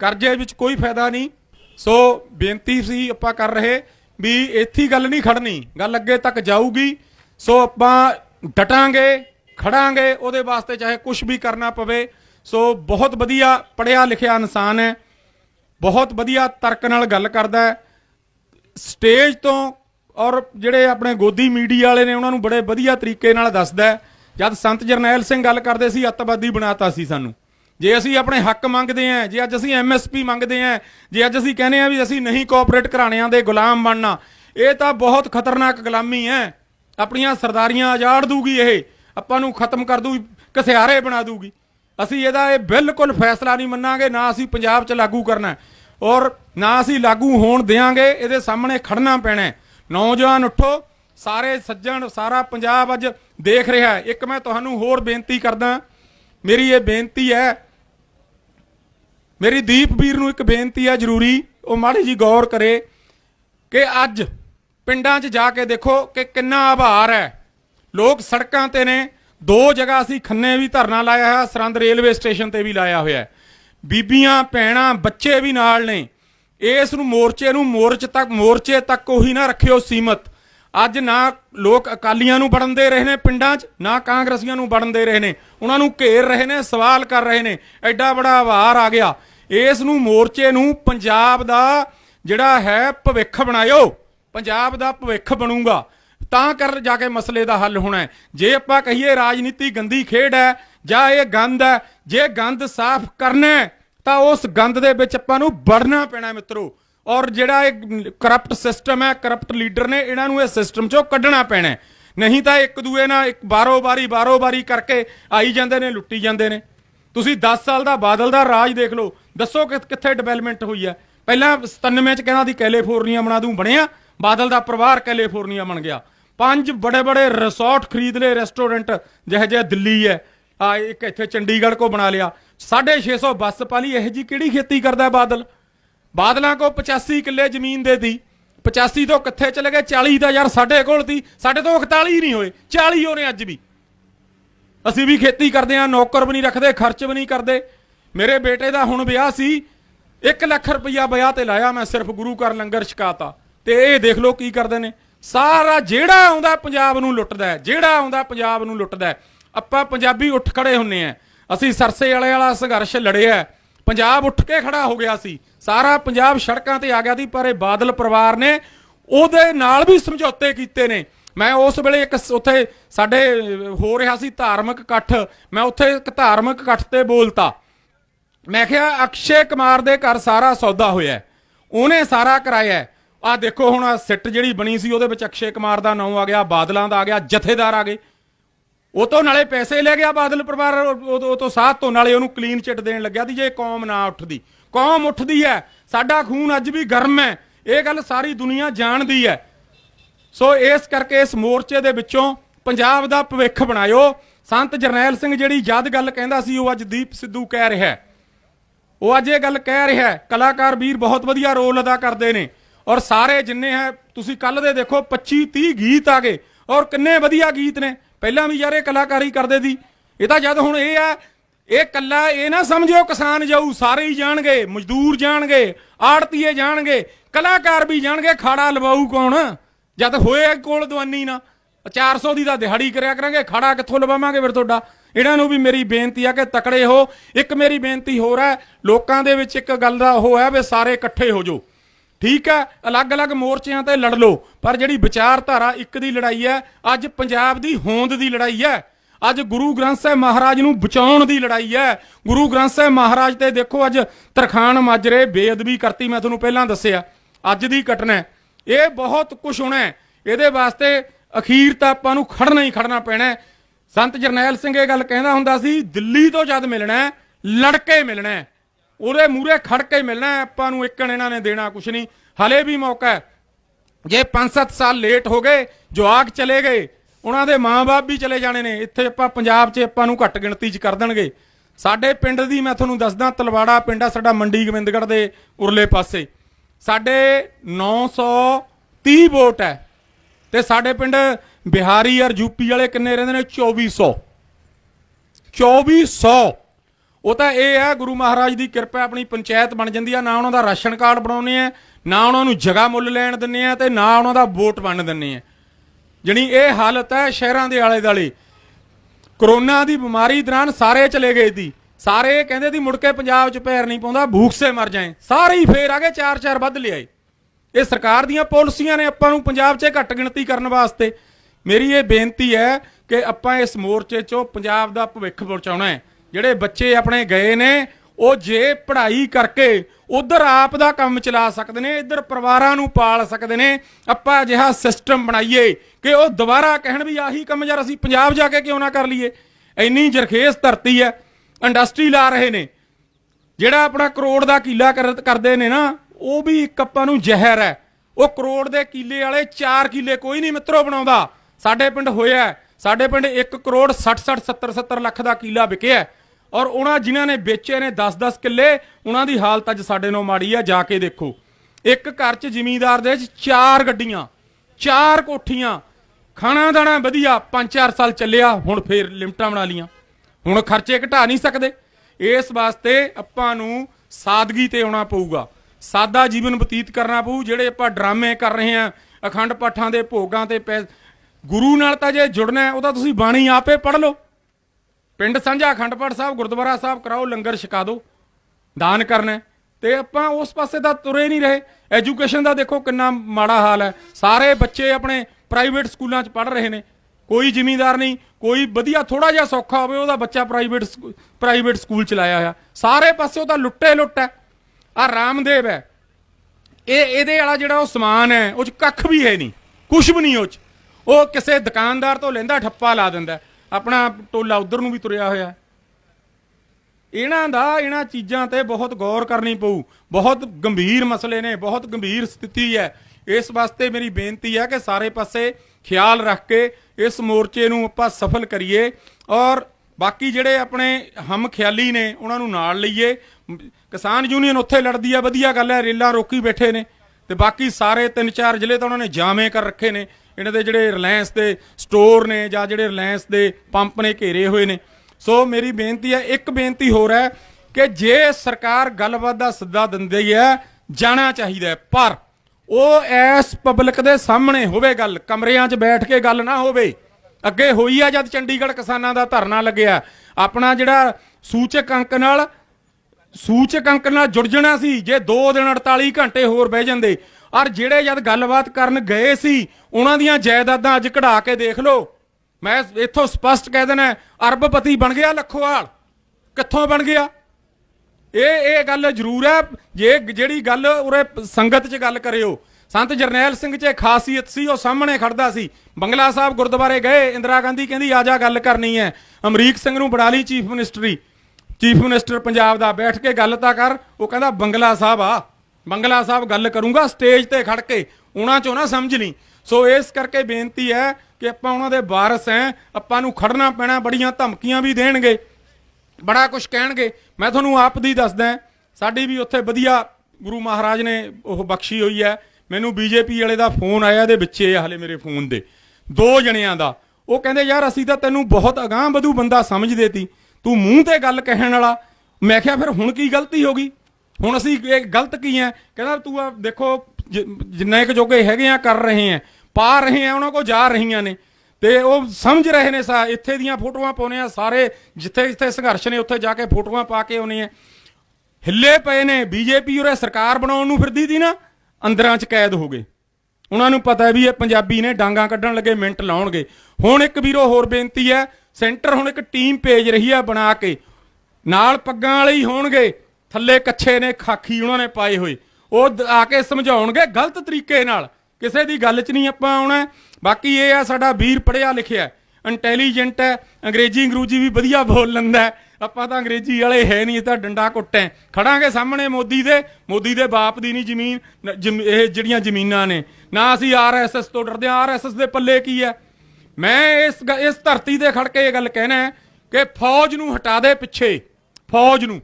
ਕਰਜ਼ੇ ਵਿੱਚ ਕੋਈ ਫਾਇਦਾ ਨਹੀਂ। ਸੋ ਬੇਨਤੀ ਸੀ ਆਪਾਂ ਕਰ ਰਹੇ ਵੀ ਇੱਥੇ ਗੱਲ ਨਹੀਂ ਖੜਨੀ, ਗੱਲ ਅੱਗੇ ਤੱਕ ਜਾਊਗੀ। ਸੋ ਆਪਾਂ ਡਟਾਂਗੇ, ਖੜਾਂਗੇ, ਉਹਦੇ ਵਾਸਤੇ ਚਾਹੇ ਕੁਝ ਵੀ ਕਰਨਾ ਪਵੇ। ਸੋ ਬਹੁਤ ਵਧੀਆ ਪੜਿਆ ਲਿਖਿਆ ਇਨਸਾਨ ਹੈ। ਬਹੁਤ ਵਧੀਆ ਤਰਕ ਨਾਲ ਗੱਲ ਕਰਦਾ ਹੈ। ਸਟੇਜ ਤੋਂ ਔਰ ਜਿਹੜੇ ਆਪਣੇ ਗੋਦੀ ਮੀਡੀਆ ਵਾਲੇ ਨੇ ਉਹਨਾਂ ਨੂੰ ਬੜੇ ਵਧੀਆ ਤਰੀਕੇ ਨਾਲ ਦੱਸਦਾ ਹੈ। ਜਦ ਸੰਤ ਜਰਨੈਲ ਸਿੰਘ ਗੱਲ ਕਰਦੇ ਸੀ, ਅੱਤਵਾਦੀ ਬਣਾਤਾ ਸੀ ਸਾਨੂੰ। ਜੇ ਅਸੀਂ ਆਪਣੇ ਹੱਕ ਮੰਗਦੇ ਆਂ ਜੇ ਅੱਜ ਅਸੀਂ ਐਮਐਸਪੀ ਮੰਗਦੇ ਆਂ ਜੇ ਅੱਜ ਅਸੀਂ ਕਹਿੰਦੇ ਆਂ ਵੀ ਅਸੀਂ ਨਹੀਂ ਕੋਆਪਰੇਟ ਘਰਾਣਿਆਂ ਦੇ ਗੁਲਾਮ ਬਣਨਾ, ਇਹ ਤਾਂ ਬਹੁਤ ਖਤਰਨਾਕ ਗੁਲਾਮੀ ਹੈ। ਆਪਣੀਆਂ ਸਰਦਾਰੀਆਂ ਆਜ਼ਾਦ ਦੂਗੀ ਇਹ, ਆਪਾਂ ਨੂੰ ਖਤਮ ਕਰ ਦੂ ਕਸਿਆਰੇ ਬਣਾ ਦੂਗੀ। ਅਸੀਂ ਇਹਦਾ ਇਹ ਬਿਲਕੁਲ ਫੈਸਲਾ ਨਹੀਂ ਮੰਨਾਂਗੇ, ਨਾ ਅਸੀਂ ਪੰਜਾਬ 'ਚ ਲਾਗੂ ਕਰਨਾ ਔਰ ਨਾ ਅਸੀਂ ਲਾਗੂ ਹੋਣ ਦੇਾਂਗੇ ਇਹਦੇ ਸਾਹਮਣੇ ਖੜਨਾ ਪੈਣਾ ਨੌਜਵਾਨ ਉੱਠੋ, ਸਾਰੇ ਸੱਜਣ, ਸਾਰਾ ਪੰਜਾਬ ਅੱਜ ਦੇਖ ਰਿਹਾ ਇੱਕ ਮੈਂ ਤੁਹਾਨੂੰ ਹੋਰ ਬੇਨਤੀ ਕਰਦਾ, ਮੇਰੀ ਇਹ ਬੇਨਤੀ ਹੈ, ਮੇਰੀ ਦੀਪ ਵੀਰ ਨੂੰ ਇੱਕ ਬੇਨਤੀ ਹੈ ਜ਼ਰੂਰੀ, ਉਹ ਮਾੜੀ ਜੀ ਗੌਰ ਕਰੇ ਕਿ ਅੱਜ ਪਿੰਡਾਂ 'ਚ ਜਾ ਕੇ ਦੇਖੋ ਕਿ ਕਿੰਨਾ ਆਭਾਰ ਹੈ। ਲੋਕ ਸੜਕਾਂ ਤੇ ਨੇ ਦੋ ਜਗ੍ਹਾ ਅਸੀਂ ਖੰਨੇ ਵੀ ਧਰਨਾ ਲਾਇਆ ਹੋਇਆ ਸਰੰਦ ਰੇਲਵੇ ਸਟੇਸ਼ਨ ਤੇ ਵੀ ਲਾਇਆ ਹੋਇਆ ਬੀਬੀਆਂ, ਭੈਣਾਂ, ਬੱਚੇ ਵੀ ਨਾਲ ਨੇ। ਇਸ ਨੂੰ ਮੋਰਚੇ ਨੂੰ ਮੋਰਚ ਤੱਕ, ਮੋਰਚੇ ਤੱਕ ਉਹੀ ਨਾ ਰੱਖਿਓ ਸੀਮਤ। ਅੱਜ ਨਾ ਲੋਕ ਅਕਾਲੀਆਂ ਨੂੰ ਵੜਨ ਦੇ ਰਹੇ ਨੇ ਪਿੰਡਾਂ 'ਚ, ਨਾ ਕਾਂਗਰਸੀਆਂ ਨੂੰ ਵੜਨ ਦੇ ਰਹੇ ਨੇ। ਉਹਨਾਂ ਨੂੰ ਘੇਰ ਰਹੇ ਨੇ, ਸਵਾਲ ਕਰ ਰਹੇ ਨੇ। ਐਡਾ ਬੜਾ ਆਵਾਰ ਆ ਗਿਆ। ਇਸ ਨੂੰ ਮੋਰਚੇ ਨੂੰ ਪੰਜਾਬ ਦਾ ਜਿਹੜਾ ਹੈ, ਭਵਿੱਖ ਬਣਾਇਓ। ਪੰਜਾਬ ਦਾ ਭਵਿੱਖ ਬਣੂਗਾ। ਤਾਂ ਕਰ ਜਾ ਕੇ ਮਸਲੇ ਦਾ ਹੱਲ ਹੋਣਾ ਜੇ ਆਪਾਂ ਕਹੀਏ ਰਾਜਨੀਤੀ ਗੰਦੀ ਖੇਡ ਹੈ ਜਾਂ ਇਹ ਗੰਦ ਹੈ, ਜੇ ਗੰਦ ਸਾਫ਼ ਕਰਨਾ ਤਾਂ ਉਸ ਗੰਦ ਦੇ ਵਿੱਚ ਆਪਾਂ ਨੂੰ ਵੜਨਾ ਪੈਣਾ ਹੈ ਮਿੱਤਰੋ। ਔਰ ਜਿਹੜਾ ਇਹ ਕਰਪਟ ਸਿਸਟਮ ਹੈ ਕਰਪਟ ਲੀਡਰ ਨੇ, ਇਹਨਾਂ ਨੂੰ ਇਹ ਸਿਸਟਮ ਚੋਂ ਕੱਢਣਾ ਪੈਣਾ ਨਹੀਂ ਤਾਂ ਇੱਕ ਦੂਏ ਨਾਲ ਇੱਕ ਬਾਰੋ ਬਾਰੀ ਬਾਰੋ ਬਾਰੀ ਕਰਕੇ ਆਈ ਜਾਂਦੇ ਨੇ, ਲੁੱਟੀ ਜਾਂਦੇ ਨੇ। ਤੁਸੀਂ 10 ਸਾਲ ਦਾ ਬਾਦਲ ਦਾ ਰਾਜ ਦੇਖ ਲਓ। ਦੱਸੋ ਕਿ ਕਿੱਥੇ ਡਿਵੈਲਪਮੈਂਟ ਹੋਈ ਹੈ। ਪਹਿਲਾਂ 97 ਚ ਕਹਿੰਦਾ ਦੀ ਕੈਲੀਫੋਰਨੀਆ ਬਣਾ ਦੂੰ, ਬਣਿਆ। ਬਾਦਲ ਦਾ ਪਰਿਵਾਰ ਕੈਲੀਫੋਰਨੀਆ ਬਣ ਗਿਆ। ਪੰਜ ਬੜੇ ਬੜੇ ਰਿਸੋਰਟ ਖਰੀਦ ਲਏ ਰੈਸਟੋਰੈਂਟ ਜਿਹੇ ਜਿਹੇ ਦਿੱਲੀ ਹੈ। ਆ ਇੱਕ ਇੱਥੇ ਚੰਡੀਗੜ੍ਹ ਕੋ ਬਣਾ ਲਿਆ। 650 ਬੱਸ ਪਾਲੀ ਲਈ ਇਹ ਜੀ ਕਿਹੜੀ ਖੇਤੀ ਕਰਦਾ ਬਾਦਲ? ਬਾਦਲਾਂ ਕੋ 85 ਕਿੱਲੇ ਜ਼ਮੀਨ ਦੇ ਦੀ। 85 ਤੋਂ ਕਿੱਥੇ ਚਲੇ ਗਏ? 40 ਦਾ ਯਾਰ ਸਾਡੇ ਕੋਲ ਤੀ ਸਾਡੇ ਤੋਂ 41 ਨਹੀਂ ਹੋਏ 40 ਹੋਣੇ ਅੱਜ ਵੀ। ਅਸੀਂ ਵੀ ਖੇਤੀ ਕਰਦੇ ਆ ਨੌਕਰ ਵੀ ਨਹੀਂ ਰੱਖਦੇ, ਖਰਚ ਵੀ ਨਹੀਂ ਕਰਦੇ। ਮੇਰੇ ਬੇਟੇ ਦਾ ਹੁਣ ਵਿਆਹ ਸੀ। 1 ਲੱਖ ਰੁਪਇਆ ਵਿਆਹ ਤੇ ਲਾਇਆ ਮੈਂ, ਸਿਰਫ ਗੁਰੂ ਘਰ ਲੰਗਰ ਛਕਾਤਾ। ਤੇ ਇਹ ਦੇਖ ਲਓ ਕੀ ਕਰਦੇ ਨੇ। ਸਾਰਾ ਜਿਹੜਾ ਆਉਂਦਾ ਪੰਜਾਬ ਨੂੰ ਲੁੱਟਦਾ ਜਿਹੜਾ ਆਉਂਦਾ ਪੰਜਾਬ ਨੂੰ ਲੁੱਟਦਾ ਆਪਾਂ ਪੰਜਾਬੀ ਉੱਠ ਖੜੇ ਹੁੰਨੇ ਆ। ਅਸੀਂ ਸਰਸੇ ਵਾਲੇ ਵਾਲਾ ਸੰਘਰਸ਼ ਲੜਿਆ ਪੰਜਾਬ ਉੱਠ ਕੇ ਖੜਾ ਹੋ ਗਿਆ ਸੀ। ਸਾਰਾ ਪੰਜਾਬ ਸੜਕਾਂ ਤੇ ਆ ਗਿਆ ਸੀ, ਪਰ ਇਹ ਬਾਦਲ ਪਰਿਵਾਰ ਨੇ ਉਹਦੇ ਨਾਲ ਵੀ ਸਮਝੌਤੇ ਕੀਤੇ ਨੇ। ਮੈਂ ਉਸ ਵੇਲੇ ਇੱਕ ਉੱਥੇ ਸਾਡੇ ਹੋ ਰਿਹਾ ਸੀ ਧਾਰਮਿਕ ਇਕੱਠ। ਮੈਂ ਉੱਥੇ ਇੱਕ ਧਾਰਮਿਕ ਇਕੱਠ ਤੇ ਬੋਲਤਾ। ਮੈਂ ਕਿਹਾ, ਅਕਸ਼ੇ ਕੁਮਾਰ ਦੇ ਘਰ ਸਾਰਾ ਸੌਦਾ ਹੋਇਆ ਉਹਨੇ ਸਾਰਾ ਕਰਾਇਆ ਆ ਦੇਖੋ ਹੁਣ ਆਹ ਸਿੱਟ ਜਿਹੜੀ ਬਣੀ ਸੀ, ਉਹਦੇ ਵਿੱਚ ਅਕਸ਼ੇ ਕੁਮਾਰ ਦਾ ਨਾਮ ਆ ਗਿਆ, ਬਾਦਲਾਂ ਦਾ ਆ ਗਿਆ, ਜਥੇਦਾਰ ਆ ਗਏ। ਉਹ ਤੋਂ ਨਾਲੇ ਪੈਸੇ ਲੈ ਗਿਆ ਬਾਦਲ ਪਰਿਵਾਰ, ਉਹ ਤੋਂ ਸਾਥ ਤੋਂ ਨਾਲੇ ਉਹਨੂੰ ਕਲੀਨ ਚਿੱਟ ਦੇਣ ਲੱਗਿਆ ਦੀ ਜੇ ਕੌਮ ਨਾ ਉੱਠਦੀ। ਕੌਮ ਉੱਠਦੀ ਹੈ ਸਾਡਾ ਖੂਨ ਅੱਜ ਵੀ ਗਰਮ ਹੈ ਇਹ ਗੱਲ ਸਾਰੀ ਦੁਨੀਆ ਜਾਣਦੀ ਹੈ ਸੋ ਇਸ ਕਰਕੇ ਇਸ ਮੋਰਚੇ ਦੇ ਵਿੱਚੋਂ ਪੰਜਾਬ ਦਾ ਭਵਿੱਖ ਬਣਾਇਓ। ਸੰਤ ਜਰਨੈਲ ਸਿੰਘ ਜਿਹੜੀ ਜਦ ਗੱਲ ਕਹਿੰਦਾ ਸੀ, ਉਹ ਅੱਜ ਦੀਪ ਸਿੱਧੂ ਕਹਿ ਰਿਹਾ। ਉਹ ਅੱਜ ਇਹ ਗੱਲ ਕਹਿ ਰਿਹਾ। ਕਲਾਕਾਰ ਵੀਰ ਬਹੁਤ ਵਧੀਆ ਰੋਲ ਅਦਾ ਕਰਦੇ ਨੇ। ਔਰ ਸਾਰੇ ਜਿੰਨੇ ਹੈ, ਤੁਸੀਂ ਕੱਲ ਦੇ ਦੇਖੋ 25 30 ਗੀਤ ਆ ਗਏ। ਔਰ ਕਿੰਨੇ ਵਧੀਆ ਗੀਤ ਨੇ। ਪਹਿਲਾਂ ਵੀ ਯਾਰ ਇਹ ਕਲਾਕਾਰੀ ਕਰਦੇ ਸੀ। ਇਹ ਤਾਂ ਜਦ ਹੁਣ ਇਹ ਹੈ, ਇਹ ਕੱਲਾ ਇਹ ਨਾ ਸਮਝਿਓ, ਕਿਸਾਨ ਜਾਊ, ਸਾਰੇ ਹੀ ਜਾਣਗੇ, ਮਜ਼ਦੂਰ ਜਾਣਗੇ, ਆੜਤੀਏ ਜਾਣਗੇ, ਕਲਾਕਾਰ ਵੀ ਜਾਣਗੇ, ਖਾੜਾ ਲਵਾਊ ਕੌਣ? ਜਦ ਹੋਏ ਕੋਲ ਦਵਾਨੀ ਨਾ 400 ਦੀ ਤਾਂ ਦਿਹਾੜੀ ਕਰਿਆ ਕਰਾਂਗੇ, ਖਾੜਾ ਕਿੱਥੋਂ ਲਵਾਵਾਂਗੇ ਫਿਰ ਤੁਹਾਡਾ? ਇਹਨਾਂ ਨੂੰ ਵੀ ਮੇਰੀ ਬੇਨਤੀ ਆ ਕਿ ਤਕੜੇ ਹੋ। ਇੱਕ ਮੇਰੀ ਬੇਨਤੀ ਹੋਰ ਹੈ, ਲੋਕਾਂ ਦੇ ਵਿੱਚ ਇੱਕ ਗੱਲ ਦਾ ਉਹ ਹੈ ਵੀ ਸਾਰੇ ਇਕੱਠੇ ਹੋ ਜਾਓ। ਠੀਕ ਹੈ, ਅਲੱਗ-ਅਲੱਗ ਮੋਰਚਿਆਂ ਤੇ ਲੜ ਲਓ, ਪਰ ਜਿਹੜੀ ਵਿਚਾਰਧਾਰਾ ਇੱਕ ਦੀ ਲੜਾਈ ਹੈ, ਅੱਜ ਪੰਜਾਬ ਦੀ ਹੋਂਦ ਦੀ ਲੜਾਈ ਹੈ। ਅੱਜ ਗੁਰੂ ਗ੍ਰੰਥ ਸਾਹਿਬ ਮਹਾਰਾਜ ਨੂੰ ਬਚਾਉਣ ਦੀ ਲੜਾਈ ਹੈ। ਗੁਰੂ ਗ੍ਰੰਥ ਸਾਹਿਬ ਮਹਾਰਾਜ ਤੇ ਦੇਖੋ, ਅੱਜ ਤਰਖਾਨ ਮਾਜਰੇ ਬੇਅਦਬੀ ਕਰਤੀ, ਮੈਂ ਤੁਹਾਨੂੰ ਪਹਿਲਾਂ ਦੱਸਿਆ। ਅੱਜ ਦੀ ਘਟਨਾ ਇਹ ਬਹੁਤ ਕੁਝ ਹੋਣਾ ਇਹਦੇ ਵਾਸਤੇ ਅਖੀਰ ਤਾਂ ਆਪਾਂ ਨੂੰ ਖੜਨਾ ਹੀ ਖੜਨਾ ਪੈਣਾ ਸੰਤ ਜਰਨੈਲ ਸਿੰਘ ਇਹ ਗੱਲ ਕਹਿੰਦਾ ਹੁੰਦਾ ਸੀ, ਦਿੱਲੀ ਤੋਂ ਜਦ ਮਿਲਣਾ ਲੜਕੇ ਮਿਲਣਾ ਉਹਦੇ ਮੂਹਰੇ ਖੜ ਕੇ ਮਿਲਣਾ ਆਪਾਂ ਨੂੰ ਇੱਕਣ ਇਹਨਾਂ ਨੇ ਦੇਣਾ ਕੁਛ ਨਹੀਂ। ਹਲੇ ਵੀ ਮੌਕਾ ਜੇ 5-7 ਸਾਲ ਲੇਟ ਹੋ ਗਏ, ਜਵਾਕ ਚਲੇ ਗਏ, ਉਹਨਾਂ ਦੇ ਮਾਂ-ਬਾਪ ਵੀ ਚਲੇ ਜਾਣੇ ਨੇ। ਇੱਥੇ ਆਪਾਂ ਪੰਜਾਬ 'ਚ ਆਪਾਂ ਨੂੰ ਘੱਟ ਗਿਣਤੀ 'ਚ ਕਰ ਦੇਣਗੇ। ਸਾਡੇ ਪਿੰਡ ਦੀ ਮੈਂ ਤੁਹਾਨੂੰ ਦੱਸਦਾ, ਤਲਵਾੜਾ ਪਿੰਡ ਆ, ਸਾਡਾ ਮੰਡੀ ਗੋਬਿੰਦਗੜ੍ਹ ਦੇ ਉਰਲੇ ਪਾਸੇ। ਸਾਡੇ 930 ਵੋਟ ਹੈ। ਤੇ ਸਾਡੇ ਪਿੰਡ ਬਿਹਾਰੀ ਔਰ ਯੂਪੀ ਵਾਲੇ ਕਿੰਨੇ ਰਹਿੰਦੇ ਨੇ? 2400 2400 ਉਹ ਤਾਂ ਇਹ ਹੈ, ਗੁਰੂ ਮਹਾਰਾਜ ਦੀ ਕਿਰਪਾ ਆਪਣੀ ਪੰਚਾਇਤ ਬਣ ਜਾਂਦੀ ਆ, ਨਾ ਉਹਨਾਂ ਦਾ ਰਾਸ਼ਨ ਕਾਰਡ ਬਣਾਉਨੇ ਆ, ਨਾ ਉਹਨਾਂ ਨੂੰ ਜਗ੍ਹਾ ਮੁੱਲ ਲੈਣ ਦਿੰਨੇ ਆ ਤੇ ਨਾ ਉਹਨਾਂ ਦਾ ਵੋਟ ਵੰਡ ਦਿੰਨੇ ਆ। ਜਣੀ ਇਹ ਹਾਲਤ ਹੈ ਸ਼ਹਿਰਾਂ ਦੇ ਆਲੇ ਦਾਲੇ ਕਰੋਨਾ ਦੀ ਬਿਮਾਰੀ ਦੌਰਾਨ ਸਾਰੇ ਚਲੇ ਗਏ ਸੀ। ਸਾਰੇ ਕਹਿੰਦੇ ਸੀ, ਮੁੜ ਕੇ ਪੰਜਾਬ 'ਚ ਪੈਰ ਨਹੀਂ ਪਾਉਂਦਾ ਭੂਖ ਸੇ ਮਰ ਜਾਏ। ਸਾਰੇ ਹੀ ਫੇਰ ਆ ਗਏ ਚਾਰ ਚਾਰ ਵੱਧ ਲਿਆਏ। ਇਹ ਸਰਕਾਰ ਦੀਆਂ ਪਾਲਿਸੀਆਂ ਨੇ ਆਪਾਂ ਨੂੰ ਪੰਜਾਬ 'ਚ ਘੱਟ ਗਿਣਤੀ ਕਰਨ ਵਾਸਤੇ। ਮੇਰੀ ਇਹ ਬੇਨਤੀ ਹੈ ਕਿ ਆਪਾਂ ਇਸ ਮੋਰਚੇ 'ਚੋਂ ਪੰਜਾਬ ਦਾ ਭਵਿੱਖ ਪਹੁੰਚਾਉਣਾ ਹੈ। ਜਿਹੜੇ ਬੱਚੇ ਆਪਣੇ ਗਏ ਨੇ, ਉਹ ਜੇ ਪੜ੍ਹਾਈ ਕਰਕੇ ਉਧਰ ਆਪ ਦਾ ਕੰਮ ਚਲਾ ਸਕਦੇ ਨੇ, ਇੱਧਰ ਪਰਿਵਾਰਾਂ ਨੂੰ ਪਾਲ ਸਕਦੇ ਨੇ, ਆਪਾਂ ਅਜਿਹਾ ਸਿਸਟਮ ਬਣਾਈਏ ਕਿ ਉਹ ਦੁਬਾਰਾ ਕਹਿਣ ਵੀ ਆਹੀ ਕੰਮ ਯਾਰ ਅਸੀਂ ਪੰਜਾਬ ਜਾ ਕੇ ਕਿਉਂ ਨਾ ਕਰ ਲਈਏ। ਇੰਨੀ ਜਰਖੇਸ ਧਰਤੀ ਹੈ ਇੰਡਸਟਰੀ ਲਾ ਰਹੇ ਨੇ। ਜਿਹੜਾ ਆਪਣਾ ਕਰੋੜ ਦਾ ਕੀਲਾ ਕਰ- ਕਰਦੇ ਨੇ ਨਾ, ਉਹ ਵੀ ਇੱਕ ਆਪਾਂ ਨੂੰ ਜ਼ਹਿਰ ਹੈ। ਉਹ ਕਰੋੜ ਦੇ ਕੀਲੇ ਵਾਲੇ 4 ਕੀਲੇ ਕੋਈ ਨਹੀਂ ਮਿੱਤਰੋ ਬਣਾਉਂਦਾ। ਸਾਡੇ ਪਿੰਡ ਹੋਇਆ ਸਾਡੇ ਪਿੰਡ 1 ਕਰੋੜ 60 60 70 70 ਲੱਖ ਦਾ ਕੀਲਾ ਵਿਕਿਆ ਔਰ ਉਹਨਾਂ ਜਿਨ੍ਹਾਂ ਨੇ ਵੇਚੇ ਨੇ 10 10 ਕਿੱਲੇ ਉਹਨਾਂ ਦੀ ਹਾਲਤ ਅੱਜ ਸਾਡੇ ਨਾਲ ਮਾੜੀ ਆ ਜਾ ਕੇ ਦੇਖੋ। ਇੱਕ ਘਰ 'ਚ ਜ਼ਿਮੀਂਦਾਰ ਦੇ 'ਚ ਚਾਰ ਗੱਡੀਆਂ ਚਾਰ ਕੋਠੀਆਂ ਖਾਣਾ ਦਾਣਾ ਵਧੀਆ 5-4 ਸਾਲ ਚੱਲਿਆ ਹੁਣ ਫੇਰ ਲਿਮਟਾਂ ਬਣਾ ਲੀਆਂ ਹੁਣ ਖਰਚੇ ਘਟਾ ਨਹੀਂ ਸਕਦੇ। ਇਸ ਵਾਸਤੇ ਆਪਾਂ ਨੂੰ ਸਾਦਗੀ ਤੇ ਆਉਣਾ ਪਊਗਾ। ਸਾਦਾ ਜੀਵਨ ਬਤੀਤ ਕਰਨਾ ਪਊ ਜਿਹੜੇ ਆਪਾਂ ਡਰਾਮੇ ਕਰ ਰਹੇ ਆ ਅਖੰਡ ਪਾਠਾਂ ਦੇ ਭੋਗਾਂ ਤੇ ਪੈ- ਗੁਰੂ ਨਾਲ ਤਾਂ ਜੇ ਜੁੜਨਾ ਹੈ, ਉਹ ਤਾਂ ਤੁਸੀਂ ਬਾਣੀ ਆਪੇ ਪੜ੍ਹ ਲਓ। ਪਿੰਡ ਸਾਂਝਾ ਅਖੰਡ ਪਾਠ ਸਾਹਿਬ, ਗੁਰਦੁਆਰਾ ਸਾਹਿਬ, ਕਰਾਓ ਲੰਗਰ ਛਕਾ ਦਿਓ ਦਾਨ ਕਰਨਾ। ਹੈ। ਤੇ ਆਪਾਂ ਉਸ ਪਾਸੇ ਤਾਂ ਤੁਰੇ ਨਹੀਂ ਰਹੇ। ਐਜੂਕੇਸ਼ਨ ਦਾ ਦੇਖੋ ਕਿੰਨਾ ਮਾੜਾ ਹਾਲ ਹੈ। ਸਾਰੇ ਬੱਚੇ ਆਪਣੇ ਪ੍ਰਾਈਵੇਟ ਸਕੂਲਾਂ 'ਚ ਪੜ੍ਹ ਰਹੇ ਨੇ। ਕੋਈ ਜ਼ਿਮੀਂਦਾਰ ਨਹੀਂ, ਕੋਈ ਵਧੀਆ ਥੋੜਾ ਜਿਹਾ ਸੌਖਾ ਹੋਵੇ, ਉਹਦਾ ਬੱਚਾ ਪ੍ਰਾਈਵੇਟ ਪ੍ਰਾਈਵੇਟ ਸਕੂਲ ਚ ਲਾਇਆ ਹੋਇਆ। ਸਾਰੇ ਪਾਸੇ ਉਹ ਤਾਂ ਲੁੱਟੇ ਲੁੱਟ ਹੈ। ਆ ਰਾਮਦੇਵ ਹੈ। ਇਹ, ਇਹਦੇ ਵਾਲਾ ਜਿਹੜਾ ਉਹ ਸਮਾਨ ਹੈ, ਉਹ ਚ ਕੱਖ ਵੀ ਹੈ ਨਹੀਂ। ਕੁਝ ਵੀ ਨਹੀਂ ਉਹ ਚ। ਉਹ ਕਿਸੇ ਦੁਕਾਨਦਾਰ ਤੋਂ ਲੈਂਦਾ, ਠੱਪਾ ਲਾ ਦਿੰਦਾ। ਆਪਣਾ ਟੋਲਾ ਉਧਰ ਨੂੰ ਵੀ ਤੁਰਿਆ ਹੋਇਆ ਇਹਨਾਂ ਦਾ ਇਹਨਾਂ ਚੀਜ਼ਾਂ ਤੇ ਬਹੁਤ ਗੌਰ ਕਰਨੀ ਪਊ। ਬਹੁਤ ਗੰਭੀਰ ਮਸਲੇ ਨੇ, ਬਹੁਤ ਗੰਭੀਰ ਸਥਿਤੀ ਹੈ। ਇਸ ਵਾਸਤੇ ਮੇਰੀ ਬੇਨਤੀ ਹੈ ਕਿ ਸਾਰੇ ਪਾਸੇ ਖਿਆਲ ਰੱਖ ਕੇ ਇਸ ਮੋਰਚੇ ਨੂੰ ਆਪਾਂ ਸਫਲ ਕਰੀਏ ਔਰ ਬਾਕੀ ਜਿਹੜੇ ਆਪਣੇ ਹਮ ਖਿਆਲੀ ਨੇ, ਉਹਨਾਂ ਨੂੰ ਨਾਲ ਲਈਏ। ਕਿਸਾਨ ਯੂਨੀਅਨ ਉੱਥੇ ਲੜਦੀ ਆ, ਵਧੀਆ ਗੱਲ ਹੈ, ਰੇਲਾਂ ਰੋਕੀ ਬੈਠੇ ਨੇ ਤੇ ਬਾਕੀ ਸਾਰੇ ਤਿੰਨ ਚਾਰ ਜ਼ਿਲ੍ਹੇ ਤਾਂ ਉਹਨਾਂ ਨੇ ਜਾਮੇ ਕਰ ਰੱਖੇ ਨੇ। ਇਹਨਾਂ ਦੇ ਜਿਹੜੇ ਰਿਲਾਇੰਸ ਦੇ ਸਟੋਰ ਨੇ ਜਾਂ ਜਿਹੜੇ ਰਿਲਾਇੰਸ ਦੇ ਪੰਪ ਨੇ, ਘੇਰੇ ਹੋਏ ਨੇ। ਸੋ ਮੇਰੀ ਬੇਨਤੀ ਹੈ, ਇੱਕ ਬੇਨਤੀ ਹੋਰ ਹੈ ਕਿ ਜੇ ਸਰਕਾਰ ਗੱਲਬਾਤ ਦਾ ਸੱਦਾ ਦਿੰਦੀ ਹੈ, ਜਾਣਾ ਚਾਹੀਦਾ ਪਰ ਉਹ ਐਸ ਪਬਲਿਕ ਦੇ ਸਾਹਮਣੇ ਹੋਵੇ ਗੱਲ, ਕਮਰਿਆਂ 'ਚ ਬੈਠ ਕੇ ਗੱਲ ਨਾ ਹੋਵੇ। ਅੱਗੇ ਹੋਈ ਆ ਜਦ ਚੰਡੀਗੜ੍ਹ ਕਿਸਾਨਾਂ ਦਾ ਧਰਨਾ ਲੱਗਿਆ। ਆਪਣਾ ਜਿਹੜਾ ਸੂਚਕ ਅੰਕ ਨਾਲ, ਸੂਚਕ ਅੰਕ ਨਾਲ ਜੁੜ ਜਾਣਾ ਸੀ, ਜੇ 2 ਦਿਨ 48 ਘੰਟੇ ਹੋਰ ਬਹਿ ਜਾਂਦੇ। ਔਰ ਜਿਹੜੇ ਜਦ ਗੱਲਬਾਤ ਕਰਨ ਗਏ ਸੀ, ਉਹਨਾਂ ਦੀਆਂ ਜਾਇਦਾਦਾਂ ਅੱਜ ਕਢਾ ਕੇ ਦੇਖ ਲਓ। ਮੈਂ ਇੱਥੋਂ ਸਪਸ਼ਟ ਕਹਿ ਦੇਣਾ, ਅਰਬਪਤੀ ਬਣ ਗਿਆ ਲੱਖੋਵਾਲ। ਕਿੱਥੋਂ ਬਣ ਗਿਆ? ਇਹ ਇਹ ਗੱਲ ਜ਼ਰੂਰ ਹੈ, ਜੇ ਜਿਹੜੀ ਗੱਲ ਉਰੇ ਸੰਗਤ 'ਚ ਗੱਲ ਕਰਿਓ। ਸੰਤ ਜਰਨੈਲ ਸਿੰਘ 'ਚ ਖਾਸੀਅਤ ਸੀ, ਉਹ ਸਾਹਮਣੇ ਖੜਦਾ ਸੀ। ਬੰਗਲਾ ਸਾਹਿਬ ਗੁਰਦੁਆਰੇ ਗਏ, ਇੰਦਰਾ ਗਾਂਧੀ ਕਹਿੰਦੀ, ਆ ਜਾ, ਗੱਲ ਕਰਨੀ ਹੈ। ਅਮਰੀਕ ਸਿੰਘ ਨੂੰ ਬਣਾ ਲਈ chief ministry. Chief minister Punjab ਦਾ ਬੈਠ ਕੇ ਗੱਲ ਤਾਂ ਕਰ, ਉਹ ਕਹਿੰਦਾ, ਬੰਗਲਾ ਸਾਹਿਬ ਆ। ਬੰਗਲਾ ਸਾਹਿਬ ਗੱਲ ਕਰੂੰਗਾ, ਸਟੇਜ ਤੇ ਖੜ ਕੇ। ਉਹਨਾਂ ਚੋਂ ਨਾ ਸਮਝ ਲਈ। ਸੋ ਇਸ ਕਰਕੇ ਬੇਨਤੀ ਹੈ ਕਿ ਆਪਾਂ ਉਹਨਾਂ ਦੇ ਵਾਰਸ ਹੈ, ਆਪਾਂ ਨੂੰ ਖੜਨਾ ਪੈਣਾ, ਬੜੀਆਂ ਧਮਕੀਆਂ ਵੀ ਦੇਣਗੇ। ਬੜਾ ਕੁਝ ਕਹਿਣਗੇ। ਮੈਂ ਤੁਹਾਨੂੰ ਆਪ ਦੀ ਦੱਸਦਾ ਸਾਡੀ ਵੀ ਉੱਥੇ ਵਧੀਆ ਗੁਰੂ ਮਹਾਰਾਜ ਨੇ ਉਹ ਬਖਸ਼ੀ ਹੋਈ ਹੈ। ਮੈਨੂੰ ਬੀਜੇਪੀ ਵਾਲੇ ਦਾ ਫੋਨ ਆਇਆ ਇਹਦੇ ਵਿੱਚ ਆ ਹਲੇ ਮੇਰੇ ਫੋਨ ਦੇ। ਦੋ ਜਣਿਆਂ ਦਾ। ਉਹ ਕਹਿੰਦੇ, ਯਾਰ, ਅਸੀਂ ਤਾਂ ਤੈਨੂੰ ਬਹੁਤ ਅਗਾਹ ਵਧੂ ਬੰਦਾ ਸਮਝਦੇ ਤੀ। ਤੂੰ ਮੂੰਹ ਤੇ ਗੱਲ ਕਹਿਣ ਵਾਲਾ। ਮੈਂ ਕਿਹਾ, ਫਿਰ ਹੁਣ ਕੀ ਗਲਤੀ ਹੋ ਗਈ? ਹੁਣ ਅਸੀਂ ਇਹ ਗਲਤ ਕੀ ਹੈ? ਕਹਿੰਦਾ ਤੂੰ ਆ ਦੇਖੋ, ਜ- ਜਿੰਨੇ ਕੁ ਜੋਗੇ ਹੈਗੇ ਆ, ਕਰ ਰਹੇ ਆ। ਪਾ ਰਹੇ ਆ, ਉਹਨਾਂ ਕੋ ਜਾ ਰਹੀਆਂ ਨੇ। ਤੇ ਉਹ ਸਮਝ ਰਹੇ ਨੇ ਸਾ, ਇੱਥੇ ਦੀਆਂ ਫੋਟੋਆਂ ਪਾਉਨੇ ਆ, ਸਾਰੇ ਜਿੱਥੇ ਜਿੱਥੇ ਸੰਘਰਸ਼ ਨੇ, ਉੱਥੇ ਜਾ ਕੇ ਫੋਟੋਆਂ ਪਾ ਕੇ ਆਉਨੇ ਆ। ਹਿੱਲੇ ਪਏ ਨੇ, ਬੀਜੇਪੀ ਉਰੇ ਸਰਕਾਰ ਬਣਾਉਣ ਨੂੰ ਫਿਰਦੀ ਦੀ ਨਾ, ਅੰਦਰਾਂ 'ਚ ਕੈਦ ਹੋ ਗਏ। ਉਹਨਾਂ ਨੂੰ ਪਤਾ ਵੀ ਇਹ ਪੰਜਾਬੀ ਨੇ ਡਾਂਗਾ ਕੱਢਣ ਲੱਗੇ, ਮਿੰਟ ਲਾਉਣਗੇ। ਹੁਣ ਇੱਕ ਵੀਰੋ ਹੋਰ ਬੇਨਤੀ ਹੈ, ਸੈਂਟਰ ਹੁਣ ਇੱਕ ਟੀਮ ਭੇਜ ਰਹੀ ਹੈ ਬਣਾ ਕੇ। ਨਾਲ ਪੱਗਾਂ ਵਾਲੇ ਹੀ ਹੋਣਗੇ। ਥੱਲੇ ਕੱਛੇ ਨੇ, ਖਾਖੀ ਉਹਨਾਂ ਨੇ ਪਾਏ ਹੋਏ ਉਹ ਆ ਕੇ ਸਮਝਾਉਣਗੇ ਗਲਤ ਤਰੀਕੇ ਨਾਲ। ਕਿਸੇ ਦੀ ਗੱਲ 'ਚ ਨਹੀਂ ਆਪਾਂ ਆਉਣਾ। ਬਾਕੀ ਇਹ ਆ, ਸਾਡਾ ਵੀਰ ਪੜਿਆ ਲਿਖਿਆ ਇੰਟੈਲੀਜੈਂਟ ਹੈ। ਅੰਗਰੇਜ਼ੀ, ਅੰਗਰੂਜੀ ਵੀ ਵਧੀਆ ਬੋਲ ਲੈਂਦਾ ਆਪਾਂ ਤਾਂ ਅੰਗਰੇਜ਼ੀ ਵਾਲੇ ਹੈ ਨਹੀਂ, ਇਹ ਤਾਂ ਡੰਡਾ ਕੁੱਟੇ ਖੜਾਂਗੇ ਸਾਹਮਣੇ ਮੋਦੀ ਦੇ। ਮੋਦੀ ਦੇ ਬਾਪ ਦੀ ਨਹੀਂ ਜ਼ਮੀਨ ਇਹ ਜਿਹੜੀਆਂ ਜ਼ਮੀਨਾਂ ਨੇ। ਨਾ ਅਸੀਂ ਆਰਐਸਐਸ ਤੋਂ ਡਰਦੇ ਹਾਂ। ਆਰਐਸਐਸ ਦੇ ਪੱਲੇ ਕੀ ਹੈ? ਮੈਂ ਇਸ ਗ- ਇਸ ਧਰਤੀ ਤੇ ਖੜ ਕੇ ਇਹ ਗੱਲ ਕਹਿਣਾ ਕਿ ਫੌਜ ਨੂੰ ਹਟਾ ਦੇ ਪਿੱਛੇ। ਫੌਜ ਨੂੰ।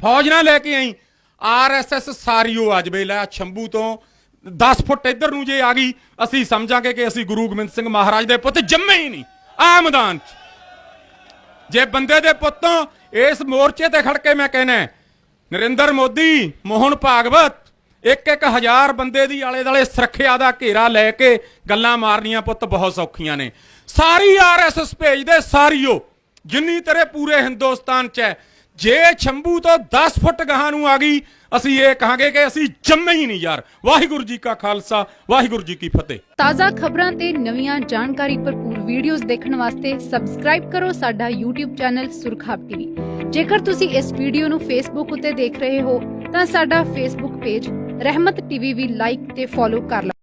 ਫੌਜ ਨਾਲ ਲੈ ਕੇ ਆਈ। ਆਰਐਸਐਸ ਸਾਰੀਓ ਆ ਜਵੇ ਲੈ ਛੰਬੂ ਤੋਂ। 10 ਫੁੱਟ ਇੱਧਰ ਨੂੰ ਜੇ ਆ ਗਈ, ਅਸੀਂ ਸਮਝਾਂਗੇ ਕਿ ਅਸੀਂ ਗੁਰੂ ਗੋਬਿੰਦ ਸਿੰਘ ਮਹਾਰਾਜ ਦੇ ਪੁੱਤ ਜੰਮੇ ਹੀ ਨਹੀਂ ਆ ਮੈਦਾਨ 'ਚ। ਜੇ ਬੰਦੇ ਦੇ ਪੁੱਤੋਂ ਇਸ ਮੋਰਚੇ ਤੇ ਖੜ ਕੇ ਮੈਂ ਕਹਿਣਾ ਨਰਿੰਦਰ ਮੋਦੀ, ਮੋਹਨ ਭਾਗਵਤ ਇੱਕ ਇੱਕ ਹਜ਼ਾਰ ਬੰਦੇ ਦੀ ਆਲੇ ਦਾਲੇ ਸੁਰੱਖਿਆ ਦਾ ਘੇਰਾ ਲੈ ਕੇ ਗੱਲਾਂ ਮਾਰਨੀਆਂ ਪੁੱਤ ਬਹੁਤ ਸੌਖੀਆਂ ਨੇ। ਸਾਰੀ ਆਰਐਸਐਸ ਭੇਜਦੇ ਸਾਰੀਓ, ਜਿੰਨੀ ਤੇਰੇ ਪੂਰੇ ਹਿੰਦੁਸਤਾਨ 'ਚ ਹੈ ਜੇ ਛੰਬੂ ਤੋਂ 10 ਫੁੱਟ ਗਾਹਾਂ ਨੂੰ ਆ ਗਈ। ਅਸੀਂ ਇਹ ਕਹਾਂਗੇ ਕਿ ਅਸੀਂ ਜੰਮੇ ਹੀ ਨਹੀਂ ਯਾਰ। ਵਾਹਿਗੁਰੂ ਜੀ ਕਾ ਖਾਲਸਾ, ਵਾਹਿਗੁਰੂ ਜੀ ਕੀ ਫਤਿਹ। ਤਾਜ਼ਾ ਖਬਰਾਂ ਤੇ ਨਵੀਆਂ ਜਾਣਕਾਰੀ ਭਰਪੂਰ ਵੀਡੀਓਜ਼ ਦੇਖਣ ਵਾਸਤੇ ਸਬਸਕ੍ਰਾਈਬ ਕਰੋ ਸਾਡਾ YouTube ਚੈਨਲ ਸੁਰਖਾਬ ਟੀਵੀ। ਜੇਕਰ ਤੁਸੀਂ ਇਸ ਵੀਡੀਓ ਨੂੰ Facebook ਉੱਤੇ ਦੇਖ ਰਹੇ ਹੋ, ਤਾਂ ਸਾਡਾ Facebook ਪੇਜ ਰਹਿਮਤ ਟੀਵੀ ਵੀ ਲਾਈਕ ਤੇ ਫੋਲੋ ਕਰ ਲਓ